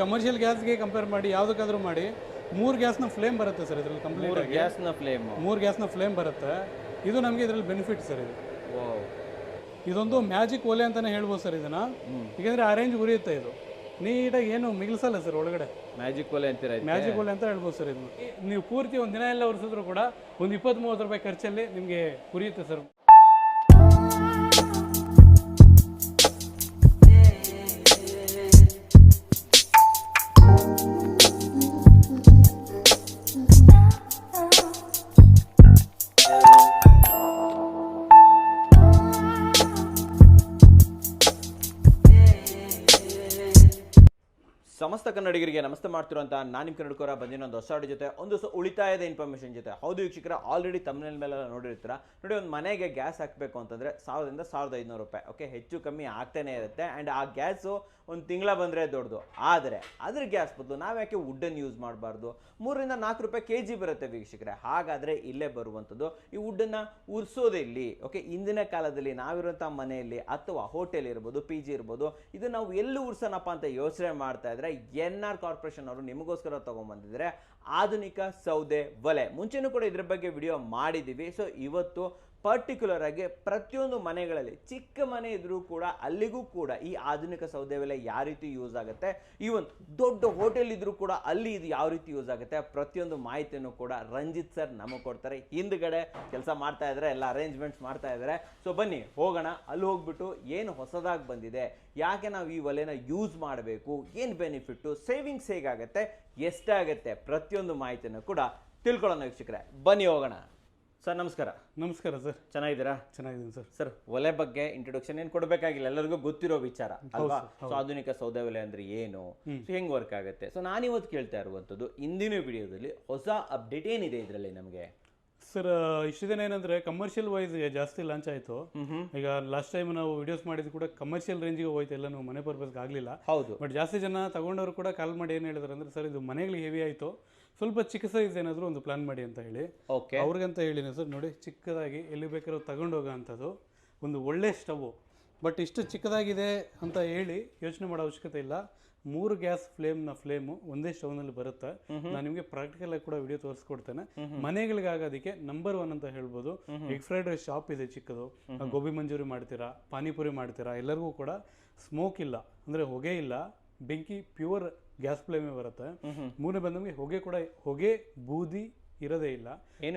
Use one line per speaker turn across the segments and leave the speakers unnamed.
Commercial ಗ್ಯಾಸ್ಗೆ compare ಮಾಡಿ ಯಾವುದಕ್ಕಾದ್ರೂ ಮಾಡಿ ಮೂರು ಗ್ಯಾಸ್ನ ಫ್ಲೇಮ್ ಬರುತ್ತೆ ಸರ್ ಇದರಲ್ಲಿ ಕಂಪ್ಲೀಟ್
ಮೂರು
ಆಗಿ.
ಗ್ಯಾಸ್ನ ಫ್ಲೇಮ್
ಮೂರು ಗ್ಯಾಸ್ನ ಫ್ಲೇಮ್ ಬರುತ್ತೆ. ಇದು ನಮಗೆ ಇದರಲ್ಲಿ ಬೆನಿಫಿಟ್ ಸರ್ ಇದು. ಇದೊಂದು ಮ್ಯಾಜಿಕ್ ಓಲೆ ಅಂತಾನೆ ಹೇಳ್ಬೋದು ಸರ್ ಇದನ್ನ. ಯಾಕಂದ್ರೆ ಆರೆಂಜ್ ಉರಿಯುತ್ತೆ ಇದು. ನೀಟಾಗಿ ಏನು ಮಿಗಿಲ್ಸಲ್ಲ ಸರ್ ಒಳಗಡೆ.
ಮ್ಯಾಜಿಕ್ ಓಲೆ ಅಂತೀರ
ಮ್ಯಾಜಿಕ್ ಓಲೆ ಅಂತ ಹೇಳ್ಬೋದು ಸರ್ ಇದು ನೀವು ಪೂರ್ತಿ ಒಂದು ದಿನ ಎಲ್ಲ ಉರಿಸಿದ್ರು ಕೂಡ ಒಂದು ಇಪ್ಪತ್ತು ಮೂವತ್ತು ರೂಪಾಯಿ ಖರ್ಚಲ್ಲಿ ನಿಮಗೆ ಉರಿಯುತ್ತೆ ಸರ್.
ಕನ್ನಡಿಗರಿಗೆ ನಮಸ್ತೆ ಮಾಡ್ತಿರುವಂತ ನಾನು ನಿಮ್ಮ ಕನ್ನಡಕೋರ ಬಂದಿನ ಒಂದು ಹೊಸ ಜೊತೆ, ಒಂದು ಸ ಉಳಿತಾಯದ ಇನ್ಫಾರ್ಮೇಷನ್ ಜೊತೆ. ಹೌದು ವೀಕ್ಷಕರ ಆಲ್ರೆಡಿ ತಮ್ಮನೇಲ್ ಮೇಲೆಲ್ಲ ನೋಡಿರ್ತೀರ? ನೋಡಿ, ಒಂದು ಮನೆಗೆ ಗ್ಯಾಸ್ ಹಾಕಬೇಕು ಅಂತಂದ್ರೆ ಸಾವಿರದಿಂದ ಸಾವಿರದ ಐದುನೂರು ರೂಪಾಯಿ. ಓಕೆ ಹೆಚ್ಚು ಕಮ್ಮಿ ಆಗ್ತಾನೆ ಇರುತ್ತೆ. ಆ್ಯಂಡ್ ಆ ಗ್ಯಾಸು ಒಂದು ತಿಂಗಳ ಬಂದರೆ ದೊಡ್ಡದು. ಆದರೆ, ಅದ್ರ ಗ್ಯಾಸ್ ಬದಲು ನಾವು ಯಾಕೆ ವುಡ್ಡನ್ನು ಯೂಸ್ ಮಾಡಬಾರ್ದು? ಮೂರರಿಂದ ನಾಲ್ಕು ರೂಪಾಯಿ ಕೆ ಜಿ ಬರುತ್ತೆ ವೀಕ್ಷಕರೇ. ಹಾಗಾದರೆ ಇಲ್ಲೇ ಬರುವಂಥದ್ದು. ಈ ವುಡ್ಡನ್ನು ಇಲ್ಲಿ. ಓಕೆ ಇಂದಿನ ಕಾಲದಲ್ಲಿ ನಾವಿರುವಂಥ ಮನೆಯಲ್ಲಿ ಅಥವಾ ಹೋಟೆಲ್ ಇರ್ಬೋದು ಪಿ ಜಿ ಇರ್ಬೋದು ಇದು ನಾವು ಎಲ್ಲಿ ಉರ್ಸೋಣಪ್ಪ ಅಂತ ಯೋಚನೆ ಮಾಡ್ತಾ ಇದ್ರೆ, ಎನ್ ಆರ್ ಕಾರ್ಪೊರೇಷನ್ ಅವರು ನಿಮಗೋಸ್ಕರ ತೊಗೊಂಬಂದಿದ್ದಾರೆ ಆಧುನಿಕ ಸೌದೆ ಒಲೆ. ಮುಂಚೆನೂ ಕೂಡ ಇದ್ರ ಬಗ್ಗೆ ವಿಡಿಯೋ ಮಾಡಿದ್ದೀವಿ ಸೊ ಇವತ್ತು ಪರ್ಟಿಕ್ಯುಲರ್ ಆಗಿ ಪ್ರತಿಯೊಂದು ಮನೆಗಳಲ್ಲಿ ಚಿಕ್ಕ ಮನೆ ಇದ್ರೂ ಕೂಡ ಅಲ್ಲಿಗೂ ಕೂಡ ಈ ಆಧುನಿಕ ಸೌದೆ ಬೆಲೆ ಯಾವ ರೀತಿ ಯೂಸ್ ಆಗುತ್ತೆ? ಈವನ್ ದೊಡ್ಡ ಹೋಟೆಲ್ ಇದ್ರೂ ಕೂಡ ಅಲ್ಲಿ ಇದು ಯಾವ ರೀತಿ ಯೂಸ್ ಆಗುತ್ತೆ? ಪ್ರತಿಯೊಂದು ಮಾಹಿತಿಯನ್ನು ಕೂಡ ರಂಜಿತ್ ಸರ್ ನಮಗೆ ಕೊಡ್ತಾರೆ. ಹಿಂದ್ಗಡೆ ಕೆಲಸ ಮಾಡ್ತಾ ಇದ್ದಾರೆ ಎಲ್ಲ ಅರೇಂಜ್ಮೆಂಟ್ಸ್ ಮಾಡ್ತಾ ಇದ್ದಾರೆ ಸೊ ಬನ್ನಿ, ಹೋಗೋಣ. ಅಲ್ಲಿ ಹೋಗ್ಬಿಟ್ಟು ಏನು ಹೊಸದಾಗಿ ಬಂದಿದೆ? ಯಾಕೆ ನಾವು ಈ ಒಲೆನ ಯೂಸ್ ಮಾಡಬೇಕು? ಏನು ಬೆನಿಫಿಟ್ಟು ಸೇವಿಂಗ್ಸ್ ಹೇಗಾಗತ್ತೆ? ಎಷ್ಟಾಗತ್ತೆ? ಪ್ರತಿಯೊಂದು ಮಾಹಿತಿಯನ್ನು ಕೂಡ ತಿಳ್ಕೊಳ್ಳೋಣ ವೀಕ್ಷಕರೇ. ಬನ್ನಿ, ಹೋಗೋಣ. ಸರ್ ನಮಸ್ಕಾರ.
ನಮಸ್ಕಾರ ಸರ್.
ಚೆನ್ನಾಗಿದ್ದೀರಾ?
ಚೆನ್ನಾಗಿದ್ದೀನಿ ಸರ್.
ಸರ್ ಒಲೆ ಬಗ್ಗೆ ಇಂಟ್ರೊಡಕ್ಷನ್ ಏನು ಕೊಡಬೇಕಾಗಿಲ್ಲ ಎಲ್ಲರಿಗೂ ಗೊತ್ತಿರೋ ವಿಚಾರ ಅಲ್ವಾ? ಸೊ ಆಧುನಿಕ ಸೌದೆ ಒಲೆ ಅಂದ್ರೆ ಏನು? ಸೊ ಹೆಂಗ್ ವರ್ಕ್ ಆಗುತ್ತೆ? ಸೊ ನಾನಿವತ್ತು ಕೇಳ್ತಾ ಇರುವಂಥದ್ದು ಇಂದಿನ ವಿಡಿಯೋದಲ್ಲಿ ಹೊಸ ಅಪ್ಡೇಟ್ ಏನಿದೆ ಇದರಲ್ಲಿ ನಮಗೆ?
ಸರ್ ಇಷ್ಟು ದಿನ ಏನಂದ್ರೆ ಕಮರ್ಷಿಯಲ್ ವೈಸ್ ಜಾಸ್ತಿ ಲಾಂಚ್ ಆಯಿತು. ಈಗ ಲಾಸ್ಟ್ ಟೈಮ್ ನಾವು ವಿಡಿಯೋಸ್ ಮಾಡಿದ್ ಕೂಡ ಕಮರ್ಷಿಯಲ್ ರೇಂಜಿಗೆ ಹೋಯ್ತು ಎಲ್ಲ ನಾವು ಮನೆ ಪರ್ಪಸ್ಗೆ ಆಗಲಿಲ್ಲ.
ಹೌದು.
ಬಟ್ ಜಾಸ್ತಿ ಜನ ತಗೊಂಡವರು ಕೂಡ ಕಾಲ್ ಮಾಡಿ ಏನು ಹೇಳಿದ್ರು ಅಂದ್ರೆ ಸರ್ ಇದು ಮನೆಗಳಿಗೆ ಹೆವಿ ಆಯಿತು. ಸ್ವಲ್ಪ ಚಿಕ್ಕ ಸೈಜ್ ಏನಾದರೂ ಒಂದು ಪ್ಲಾನ್ ಮಾಡಿ ಅಂತ ಹೇಳಿ.
ಓಕೆ
ಅವ್ರಿಗಂತ ಹೇಳಿ ಸರ್ ನೋಡಿ ಚಿಕ್ಕದಾಗಿ ಎಲ್ಲಿ ಬೇಕಾದ್ರೂ ತಗೊಂಡೋಗೋ ಅಂಥದ್ದು ಒಂದು ಒಳ್ಳೆ ಸ್ಟವ್. ಬಟ್ ಇಷ್ಟು ಚಿಕ್ಕದಾಗಿದೆ ಅಂತ ಹೇಳಿ ಯೋಚನೆ ಮಾಡೋ ಅವಶ್ಯಕತೆ ಇಲ್ಲ. ಮೂರು ಗ್ಯಾಸ್ ಫ್ಲೇಮ್ನ ಫ್ಲೇಮು ಒಂದೇ ಸ್ಟವ್ನಲ್ಲಿ ಬರುತ್ತೆ. ನಾನು ನಿಮಗೆ ಪ್ರಾಕ್ಟಿಕಲ್ ಆಗಿ ಕೂಡ ವಿಡಿಯೋ ತೋರಿಸ್ಕೊಡ್ತೇನೆ. ಮನೆಗಳಿಗೆ ಆಗೋದಕ್ಕೆ ನಂಬರ್ ಒನ್ ಅಂತ ಹೇಳ್ಬೋದು. ಎಗ್ ಫ್ರೈಡ್ ರೈಸ್ ಶಾಪ್ ಇದೆ ಚಿಕ್ಕದು. ಗೋಬಿ ಮಂಜೂರಿ ಮಾಡ್ತೀರಾ ಪಾನಿಪುರಿ ಮಾಡ್ತೀರಾ ಎಲ್ಲರಿಗೂ ಕೂಡ ಸ್ಮೋಕ್ ಇಲ್ಲ. ಅಂದರೆ ಹೊಗೆ ಇಲ್ಲ. ಬೆಂಕಿ ಪ್ಯೂರ್ ಗ್ಯಾಸ್ ಫ್ಲೇಮೇ ಬರುತ್ತೆ. ಮೂರನೇ ಬಂದ ನಮಗೆ ಹೊಗೆ ಕೂಡ ಹೊಗೆ ಬೂದಿ ಇರೋದೇ ಇಲ್ಲ.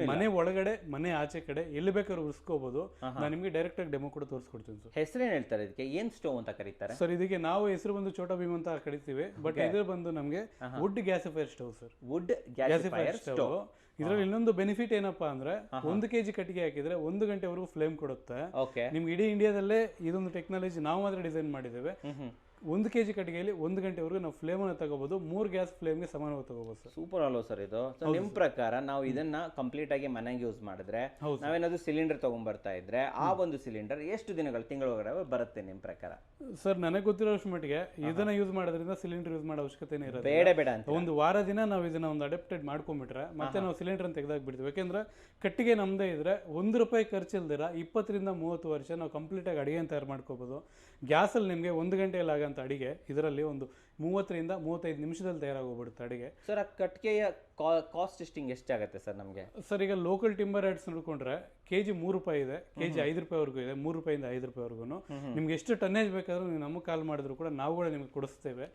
ಮನೆ ಒಳಗಡೆ ಮನೆ ಆಚೆ ಕಡೆ ಎಲ್ಲಿ ಬೇಕಾದ್ರೂ ಉಸ್ಕೋಬಹುದು ನಾನು ನಿಮಗೆ ಡೈರೆಕ್ಟ್ ಆಗಿ ಡೆಮೋ ಕೂಡ ತೋರಿಸ್ಕೊಡ್ತೀನಿ ಸರ್.
ಹೆಸರೇನು ಹೇಳ್ತಾರೆ ಇದಕ್ಕೆ? ಏನ್ ಸ್ಟೋವ್ ಅಂತ ಕರೀತಾರೆ?
ಸರ್ ಇದಕ್ಕೆ ನಾವು ಹೆಸರು ಬಂದು ಚೋಟಾ ಭೀಮ್ ಅಂತ ಕರಿತೀವಿ. ಬಟ್ ಇದ್ರ ಬಂದು ನಮಗೆ wood gasifier stove sir.
Wood
gasifier stove ಇದರಲ್ಲಿ ಇನ್ನೊಂದು ಬೆನಿಫಿಟ್ ಏನಪ್ಪಾ ಅಂದ್ರೆ ಒಂದು ಕೆಜಿ ಕಟ್ಟಿಗೆ ಹಾಕಿದ್ರೆ ಒಂದು ಗಂಟೆವರೆಗೂ ಫ್ಲೇಮ್ ಕೊಡುತ್ತೆ. ನಿಮ್ಗೆ ಇಡೀ ಇಂಡಿಯಾದಲ್ಲೇ ಇದೊಂದು ಟೆಕ್ನಾಲಜಿ ನಾವು ಮಾತ್ರ ಡಿಸೈನ್ ಮಾಡಿದ್ದೇವೆ. ಒಂದು ಕೆಜಿ ಕಟ್ಟಿಗೆಯಲ್ಲಿ ಒಂದು ಗಂಟೆವರೆಗೂ ನಾವು ಫ್ಲೇಮ್ ಅನ್ನು ತಗೋಬಹುದು ಮೂರು ಗ್ಯಾಸ್ ಫ್ಲೇಮ್ಗೆ ಸಮಾನವಾಗಿ ತಗೋಬಹುದು ಸರ್.
ಸೂಪರ್ ಅಲ್ವಾ ಸರ್ ಇದು? ಸೊ ನಿಮ್ ಪ್ರಕಾರ ನಾವು ಇದನ್ನ ಕಂಪ್ಲೀಟ್ ಆಗಿ ಮನೆಗೆ ಯೂಸ್ ಮಾಡಿದ್ರೆ ನಾವೇನಾದ್ರು ಸಿಲಿಂಡರ್ ತಗೊಂಡ್ಬರ್ತಾ ಇದ್ರೆ ಆ ಒಂದು ಸಿಲಿಂಡರ್ ಎಷ್ಟು ದಿನಗಳು ತಿಂಗಳೊಳಗಡೆ ಬರುತ್ತೆ ನಿಮ್ ಪ್ರಕಾರ?
ಸರ್ ನನಗೆ ಗೊತ್ತಿರೋ ಮಟ್ಟಿಗೆ ಇದನ್ನ ಯೂಸ್ ಮಾಡೋದ್ರಿಂದ ಸಿಲಿಂಡರ್ ಯೂಸ್ ಮಾಡೋ ಅವಶ್ಯಕತೆನೇ ಇರೋದು
ಬೇಡ ಬೇಡ ಅಂತ.
ಒಂದು ವಾರ ದಿನ ನಾವು ಇದನ್ನ ಒಂದು ಅಡಾಪ್ಟೆಡ್ ಮಾಡ್ಕೊಂಡ್ಬಿಟ್ರೆ ಮತ್ತೆ ನಾವು ಸಿಲಿಂಡರ್ ತೆಗೆದಾಕ್ಬಿಡ್ತೀವಿ. ಯಾಕೆಂದ್ರೆ ಕಟ್ಟಿಗೆ ನಮ್ಮದೇ ಇದ್ದರೆ ಒಂದು ರೂಪಾಯಿ ಖರ್ಚಿಲ್ದಿರ ಇಪ್ಪತ್ತರಿಂದ ಮೂವತ್ತು ವರ್ಷ ನಾವು ಕಂಪ್ಲೀಟಾಗಿ ಆಗಿ ಅಡಿಗೆ ತಯಾರು ಮಾಡ್ಕೋಬೋದು. ಗ್ಯಾಸಲ್ಲಿ ನಿಮಗೆ ಒಂದು ಗಂಟೆಯಲ್ಲಿ ಆಗೋಂಥ ಅಡಿಗೆ ಇದರಲ್ಲಿ ಒಂದು ಮೂವತ್ತರಿಂದ ಮೂವತ್ತೈದು ನಿಮಿಷದಲ್ಲಿ ತಯಾರಾಗೋಗ್ಬಿಡುತ್ತೆ ಅಡುಗೆ.
ಸರ್ ಆ ಕಟ್ಟಿಗೆಯ ಕಾಸ್ಟ್ ಎಷ್ಟಿಂಗ್ ಎಷ್ಟಾಗುತ್ತೆ ಸರ್ ನಮಗೆ?
ಸರ್ ಈಗ ಲೋಕಲ್ ಟಿಂಬರ್ ರೇಟ್ಸ್ ನೋಡ್ಕೊಂಡ್ರೆ ಕೆ ಜಿ ಮೂರು ರೂಪಾಯಿ ಇದೆ ಕೆ ಜಿ ಐದು ರೂಪಾಯಿವರೆಗೂ ಇದೆ ಮೂರು ರೂಪಾಯಿಂದ ಐದು ರೂಪಾಯಿವರೆಗೂ. ನಿಮ್ಗೆ ಎಷ್ಟು ಟನ್ನೇಜ್ ಬೇಕಾದ್ರೂ ನೀವು ನಮಗೆ ಕಾಲ್ ಮಾಡಿದ್ರು ಕೂಡ ನಾವು ಕೂಡ ನಿಮ್ಗೆ ಕೊಡಿಸ್ತೇವೆ.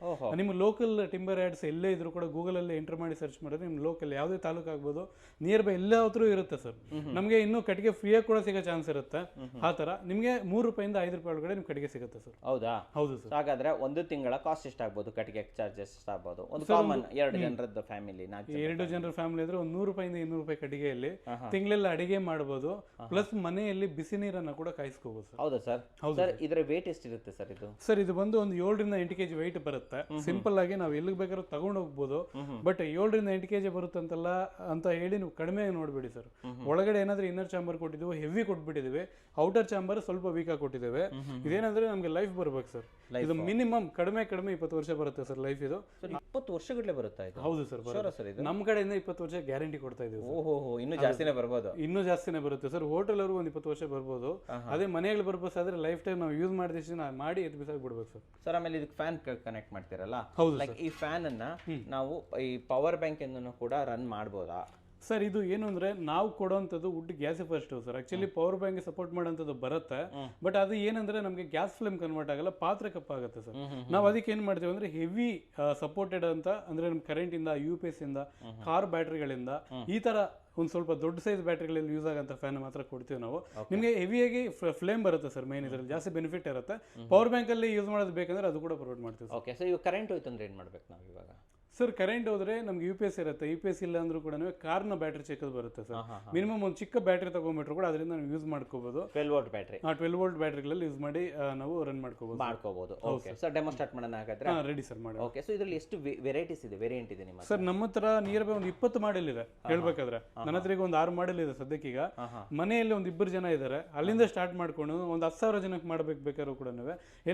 ನಿಮ್ಮ ಲೋಕಲ್ ಟಿಂಬರ್ ಆ್ಯಡ್ಸ್ ಎಲ್ಲೇ ಇದ್ರು ಕೂಡ ಗೂಗಲಲ್ಲಿ ಎಂಟರ್ ಮಾಡಿ ಸರ್ಚ್ ಮಾಡಿದ್ರೆ ನಿಮ್ಮ ಲೋಕಲ್ ಯಾವುದೇ ತಾಲೂಕು ಆಗ್ಬೋದು ನಿಯರ್ ಬೈ ಎಲ್ಲ ಹತ್ರ ಇರುತ್ತೆ ಸರ್ ನಮಗೆ ಇನ್ನೂ ಕಟ್ಟಿಗೆ ಫ್ರೀಯಾಗಿ ಕೂಡ ಸಿಗೋ ಚಾನ್ಸ್ ಇರುತ್ತೆ. ಆ ಥರ. ನಿಮಗೆ ಮೂರು ರೂಪಾಯಿಂದ ಐದು ರೂಪಾಯಿ ಒಳಗಡೆ ನಿಮ್ಗೆ ಕಟ್ಟಿಗೆ ಸಿಗುತ್ತೆ ಸರ್
ಹೌದಾ?
ಹೌದು ಸರ್
ಹಾಗಾದ್ರೆ ಒಂದು ತಿಂಗಳ ಕಾಸ್ಟ್ ಎಷ್ಟಾಗ್ಬೋದು ಕಟ್ಟಿಗೆ ಚಾರ್ಜಸ್ ಆಗ್ಬೋದು? ಒಂದು ಕಾಮನ್ ಎರಡು ಜನರದ್ದು ಫ್ಯಾಮಿಲಿ ನಾಲ್ಕು
ಎರಡು ಜನರ ಫ್ಯಾಮಿಲಿ ಇದ್ರೆ ಒಂದು ನೂರು ರೂಪಾಯಿಂದ ಇನ್ನೂರು ರೂಪಾಯಿ ಕಟ್ಟಿಗೆಯಲ್ಲಿ ತಿಂಗಳೆಲ್ಲ ಅಡಿಗೆ ಮಾಡ್ಬೋದು. ಪ್ಲಸ್ ಮನೆಯಲ್ಲಿ ಬಿಸಿ ನೀರನ್ನ ಕೂಡ ಕಾಯಿಸ್ಕೋಬಹುದು ಸರ್.
ಹೌದಾ ಸರ್?
ಹೌದು
ಸರ್ ಇದರ ವೇಟ್ ಎಷ್ಟಿರುತ್ತೆ ಸರ್ ಇದು?
ಸರ್ ಇದು ಬಂದು ಒಂದು ಏಳರಿಂದ ಎಂಟು ಕೆಜಿ weight ಬರುತ್ತೆ. ಸಿಂಪಲ್ ಆಗಿ ನಾವು ಎಲ್ಲಿಗೆ ಬೇಕಾದ್ರೂ ತಗೊಂಡು ಹೋಗ್ಬೋದು. ಬಟ್ ಏಳರಿಂದ ಎಂಟು ಕೆಜಿ ಬರುತ್ತೆ ಅಂತಲ್ಲ ಅಂತ ಹೇಳಿ ನೀವು ಕಡಿಮೆ ನೋಡ್ಬೇಡಿ ಸರ್. ಒಳಗಡೆ ಏನಾದ್ರೂ ಇನ್ನರ್ ಚಾಂಬರ್ ಕೊಟ್ಟಿದ್ದೀವಿ ಹೆವಿ ಕೊಟ್ಬಿಟ್ಟಿದ್ದೀವಿ ಔಟರ್ ಚಾಂಬರ್ ಸ್ವಲ್ಪ ವೀಕ್ ಆಗಿ ಕೊಟ್ಟಿದ್ದೇವೆ ಇದೇನಂದ್ರೆ ನಮಗೆ ಲೈಫ್ ಬರ್ಬೇಕು ಸರ್. ಇದು ಮಿನಿಮಮ್ ಕಡಿಮೆ ಕಡಿಮೆ ಇಪ್ಪತ್ತು ವರ್ಷ ಬರುತ್ತೆ ಸರ್ ಲೈಫ್ ಇದು.
ಇಪ್ಪತ್ತು ವರ್ಷಗಟ್ಟಲೆ ಬರುತ್ತಾ ಇದು?
ಹೌದು ಸರ್
ಸರ್ ಇದು?
ನಮ್ಮ ಕಡೆಯಿಂದ ಇಪ್ಪತ್ತು ವರ್ಷ ಗ್ಯಾರಂಟಿ ಕೊಡ್ತಾ ಇದೀವಿ
ಓಹೋ ಇನ್ನೂ ಜಾಸ್ತಿನೇ ಬರ್ಬೋದು.
ಇನ್ನೂ ಜಾಸ್ತಿನೇ ಬರುತ್ತೆ ಸರ್. ಹೋಟೆಲ್ ಅವ್ರಿಗೆ ಒಂದು ಇಪ್ಪತ್ತು ವರ್ಷ ಬರ್ಬೋದು. ಅದೇ ಮನೆಯಲ್ಲಿ ಬರ್ಬೋದು ಆದ್ರೆ ಲೈಫ್ ಟೈಮ್ ನಾವು ಯೂಸ್ ಮಾಡಿದ ಮಾಡಿ ಎದ್ದು ಬಿಸಾಕ್ ಬಿಡ್ಬೇಕು ಸರ್.
ಸರ್ ಆಮೇಲೆ ಇದಕ್ಕೆ ಫ್ಯಾನ್ ಕನೆಕ್ಟ್ ಮಾಡ್ತೀರಲ್ಲ?
ಹೌದು
ಲೈಕ್ ಈ ಫ್ಯಾನ್ ಅನ್ನ ನಾವು ಈ ಪವರ್ ಬ್ಯಾಂಕ್ ಇಂದನೂ ಕೂಡ ರನ್ ಮಾಡ್ಬೋದಾ?
ಸರ್ ಇದು ಏನು ಅಂದ್ರೆ ನಾವು ಕೊಡೋಂಥದ್ದು wood gas first sir. Actually power bank support ಮಾಡುವಂಥದ್ದು ಬರುತ್ತೆ. ಬಟ್ ಅದು ಏನಂದ್ರೆ ನಮಗೆ ಗ್ಯಾಸ್ ಫ್ಲೇಮ್ ಕನ್ವರ್ಟ್ ಆಗಲ್ಲ ಪಾತ್ರೆ ಕಪ್ಪಾಗುತ್ತೆ ಸರ್. ನಾವು ಅದಕ್ಕೆ ಏನು ಮಾಡ್ತೀವಿ ಅಂದ್ರೆ ಹೆವಿ ಸಪೋರ್ಟೆಡ್ ಅಂತ ಅಂದ್ರೆ ನಮ್ಮ ಕರೆಂಟ್ ಇಂದ ಯು ಪಿ ಎಸ್ ಇಂದ ಕಾರ್ ಬ್ಯಾಟ್ರಿಗಳಿಂದ ಈ ತರ ಒಂದು ಸ್ವಲ್ಪ ದೊಡ್ಡ ಸೈಜ್ ಬ್ಯಾಟ್ರಿಗಳಲ್ಲಿ ಯೂಸ್ ಆಗಂತ ಫ್ಯಾನ್ ಮಾತ್ರ ಕೊಡ್ತೀವಿ ನಾವು. ನಿಮಗೆ ಹೆವಿಯಾಗಿ ಫ್ಲೇಮ್ ಬರುತ್ತೆ ಸರ್ ಮೇನ್ ಇದರಲ್ಲಿ ಜಾಸ್ತಿ ಬೆನಿಫಿಟ್ ಇರುತ್ತೆ. ಪವರ್ ಬ್ಯಾಂಕ್ ಅಲ್ಲಿ ಯೂಸ್ ಮಾಡೋದು ಬೇಕಂದ್ರೆ ಅದು ಕೂಡ ಪ್ರೊವೈಡ್ ಮಾಡ್ತೀವಿ
ಓಕೆ ಸೊ ಇವಾಗ ಕರೆಂಟ್ ಹೋಯ್ತು ಅಂದ್ರೆ ಏನು ಮಾಡ್ಬೇಕು ನಾವು ಇವಾಗ?
ಸರ್ ಕರೆಂಟ್ ಹೋದ್ರೆ ನಮ್ಗೆ ಯು ಪಿ ಎಸ್ ಇರುತ್ತೆ. ಯು ಪಿ ಎಸ್ ಇಲ್ಲ ಅಂದ್ರೂ ಕೂಡ ಕಾರ್ನ ಬ್ಯಾಟ್ರಿ ಚೆಕ್ಕದ್ ಬರುತ್ತೆ ಸರ್. ಮಿನಿಮಮ್ ಒಂದು ಚಿಕ್ಕ ಬ್ಯಾಟ್ರಿ ತಗೊಂಡ್ಬಿಟ್ರು ಕೂಡ ಅದರಿಂದ ನಾವು ಯೂಸ್ ಮಾಡ್ಕೋಬಹುದು
ಟ್ವೆಲ್ ವೋಲ್ಟ್ ಬ್ಯಾಟ್ರಿ
ಆ ಟ್ವೆಲ್ ವೋಲ್ಟ್ ಬ್ಯಾಟ್ರಿಗಳಲ್ಲಿ ಯೂಸ್ ಮಾಡಿ ನಾವು ರನ್ ಮಾಡ್ಕೋಬಹುದು
ಮಾಡ್ಕೋಬಹುದು ಓಕೆ ಸರ್. ಡೆಮೋ ಸ್ಟಾರ್ಟ್ ಮಾಡೋಣ ಹಾಗಾದ್ರೆ?
ರೆಡಿ ಸರ್ ಮಾಡಿ
ಓಕೆ ಸೊ ಇದರಲ್ಲಿ ಎಷ್ಟು ವೆರೈಟೀಸ್ ಇದೆ? ವೇರಿಯಂಟ್ ಇದೆ ನಿಮ್ಮ
ಸರ್ ನಮ್ಮ ಹತ್ರ ನಿಯರ್ ಬೈ ಒಂದು ಇಪ್ಪತ್ತು ಮಾಡೆಲ್ ಇದೆ ಹೇಳ್ಬೇಕಾದ್ರೆ. ನನ್ನ ಹತ್ರ ಈಗ ಒಂದು ಆರು ಮಾಡೆಲ್ ಇದೆ ಸದ್ಯಕ್ಕೀಗ. ಮನೆಯಲ್ಲಿ ಒಂದು ಇಬ್ಬರು ಜನ ಇದ್ದಾರೆ ಅಲ್ಲಿಂದ ಸ್ಟಾರ್ಟ್ ಮಾಡ್ಕೊಂಡು ಒಂದು ಹತ್ತು ಸಾವಿರ ಜನಕ್ಕೆ ಮಾಡ್ಬೇಕು ಬೇಕಾದ್ರೂ ಕೂಡ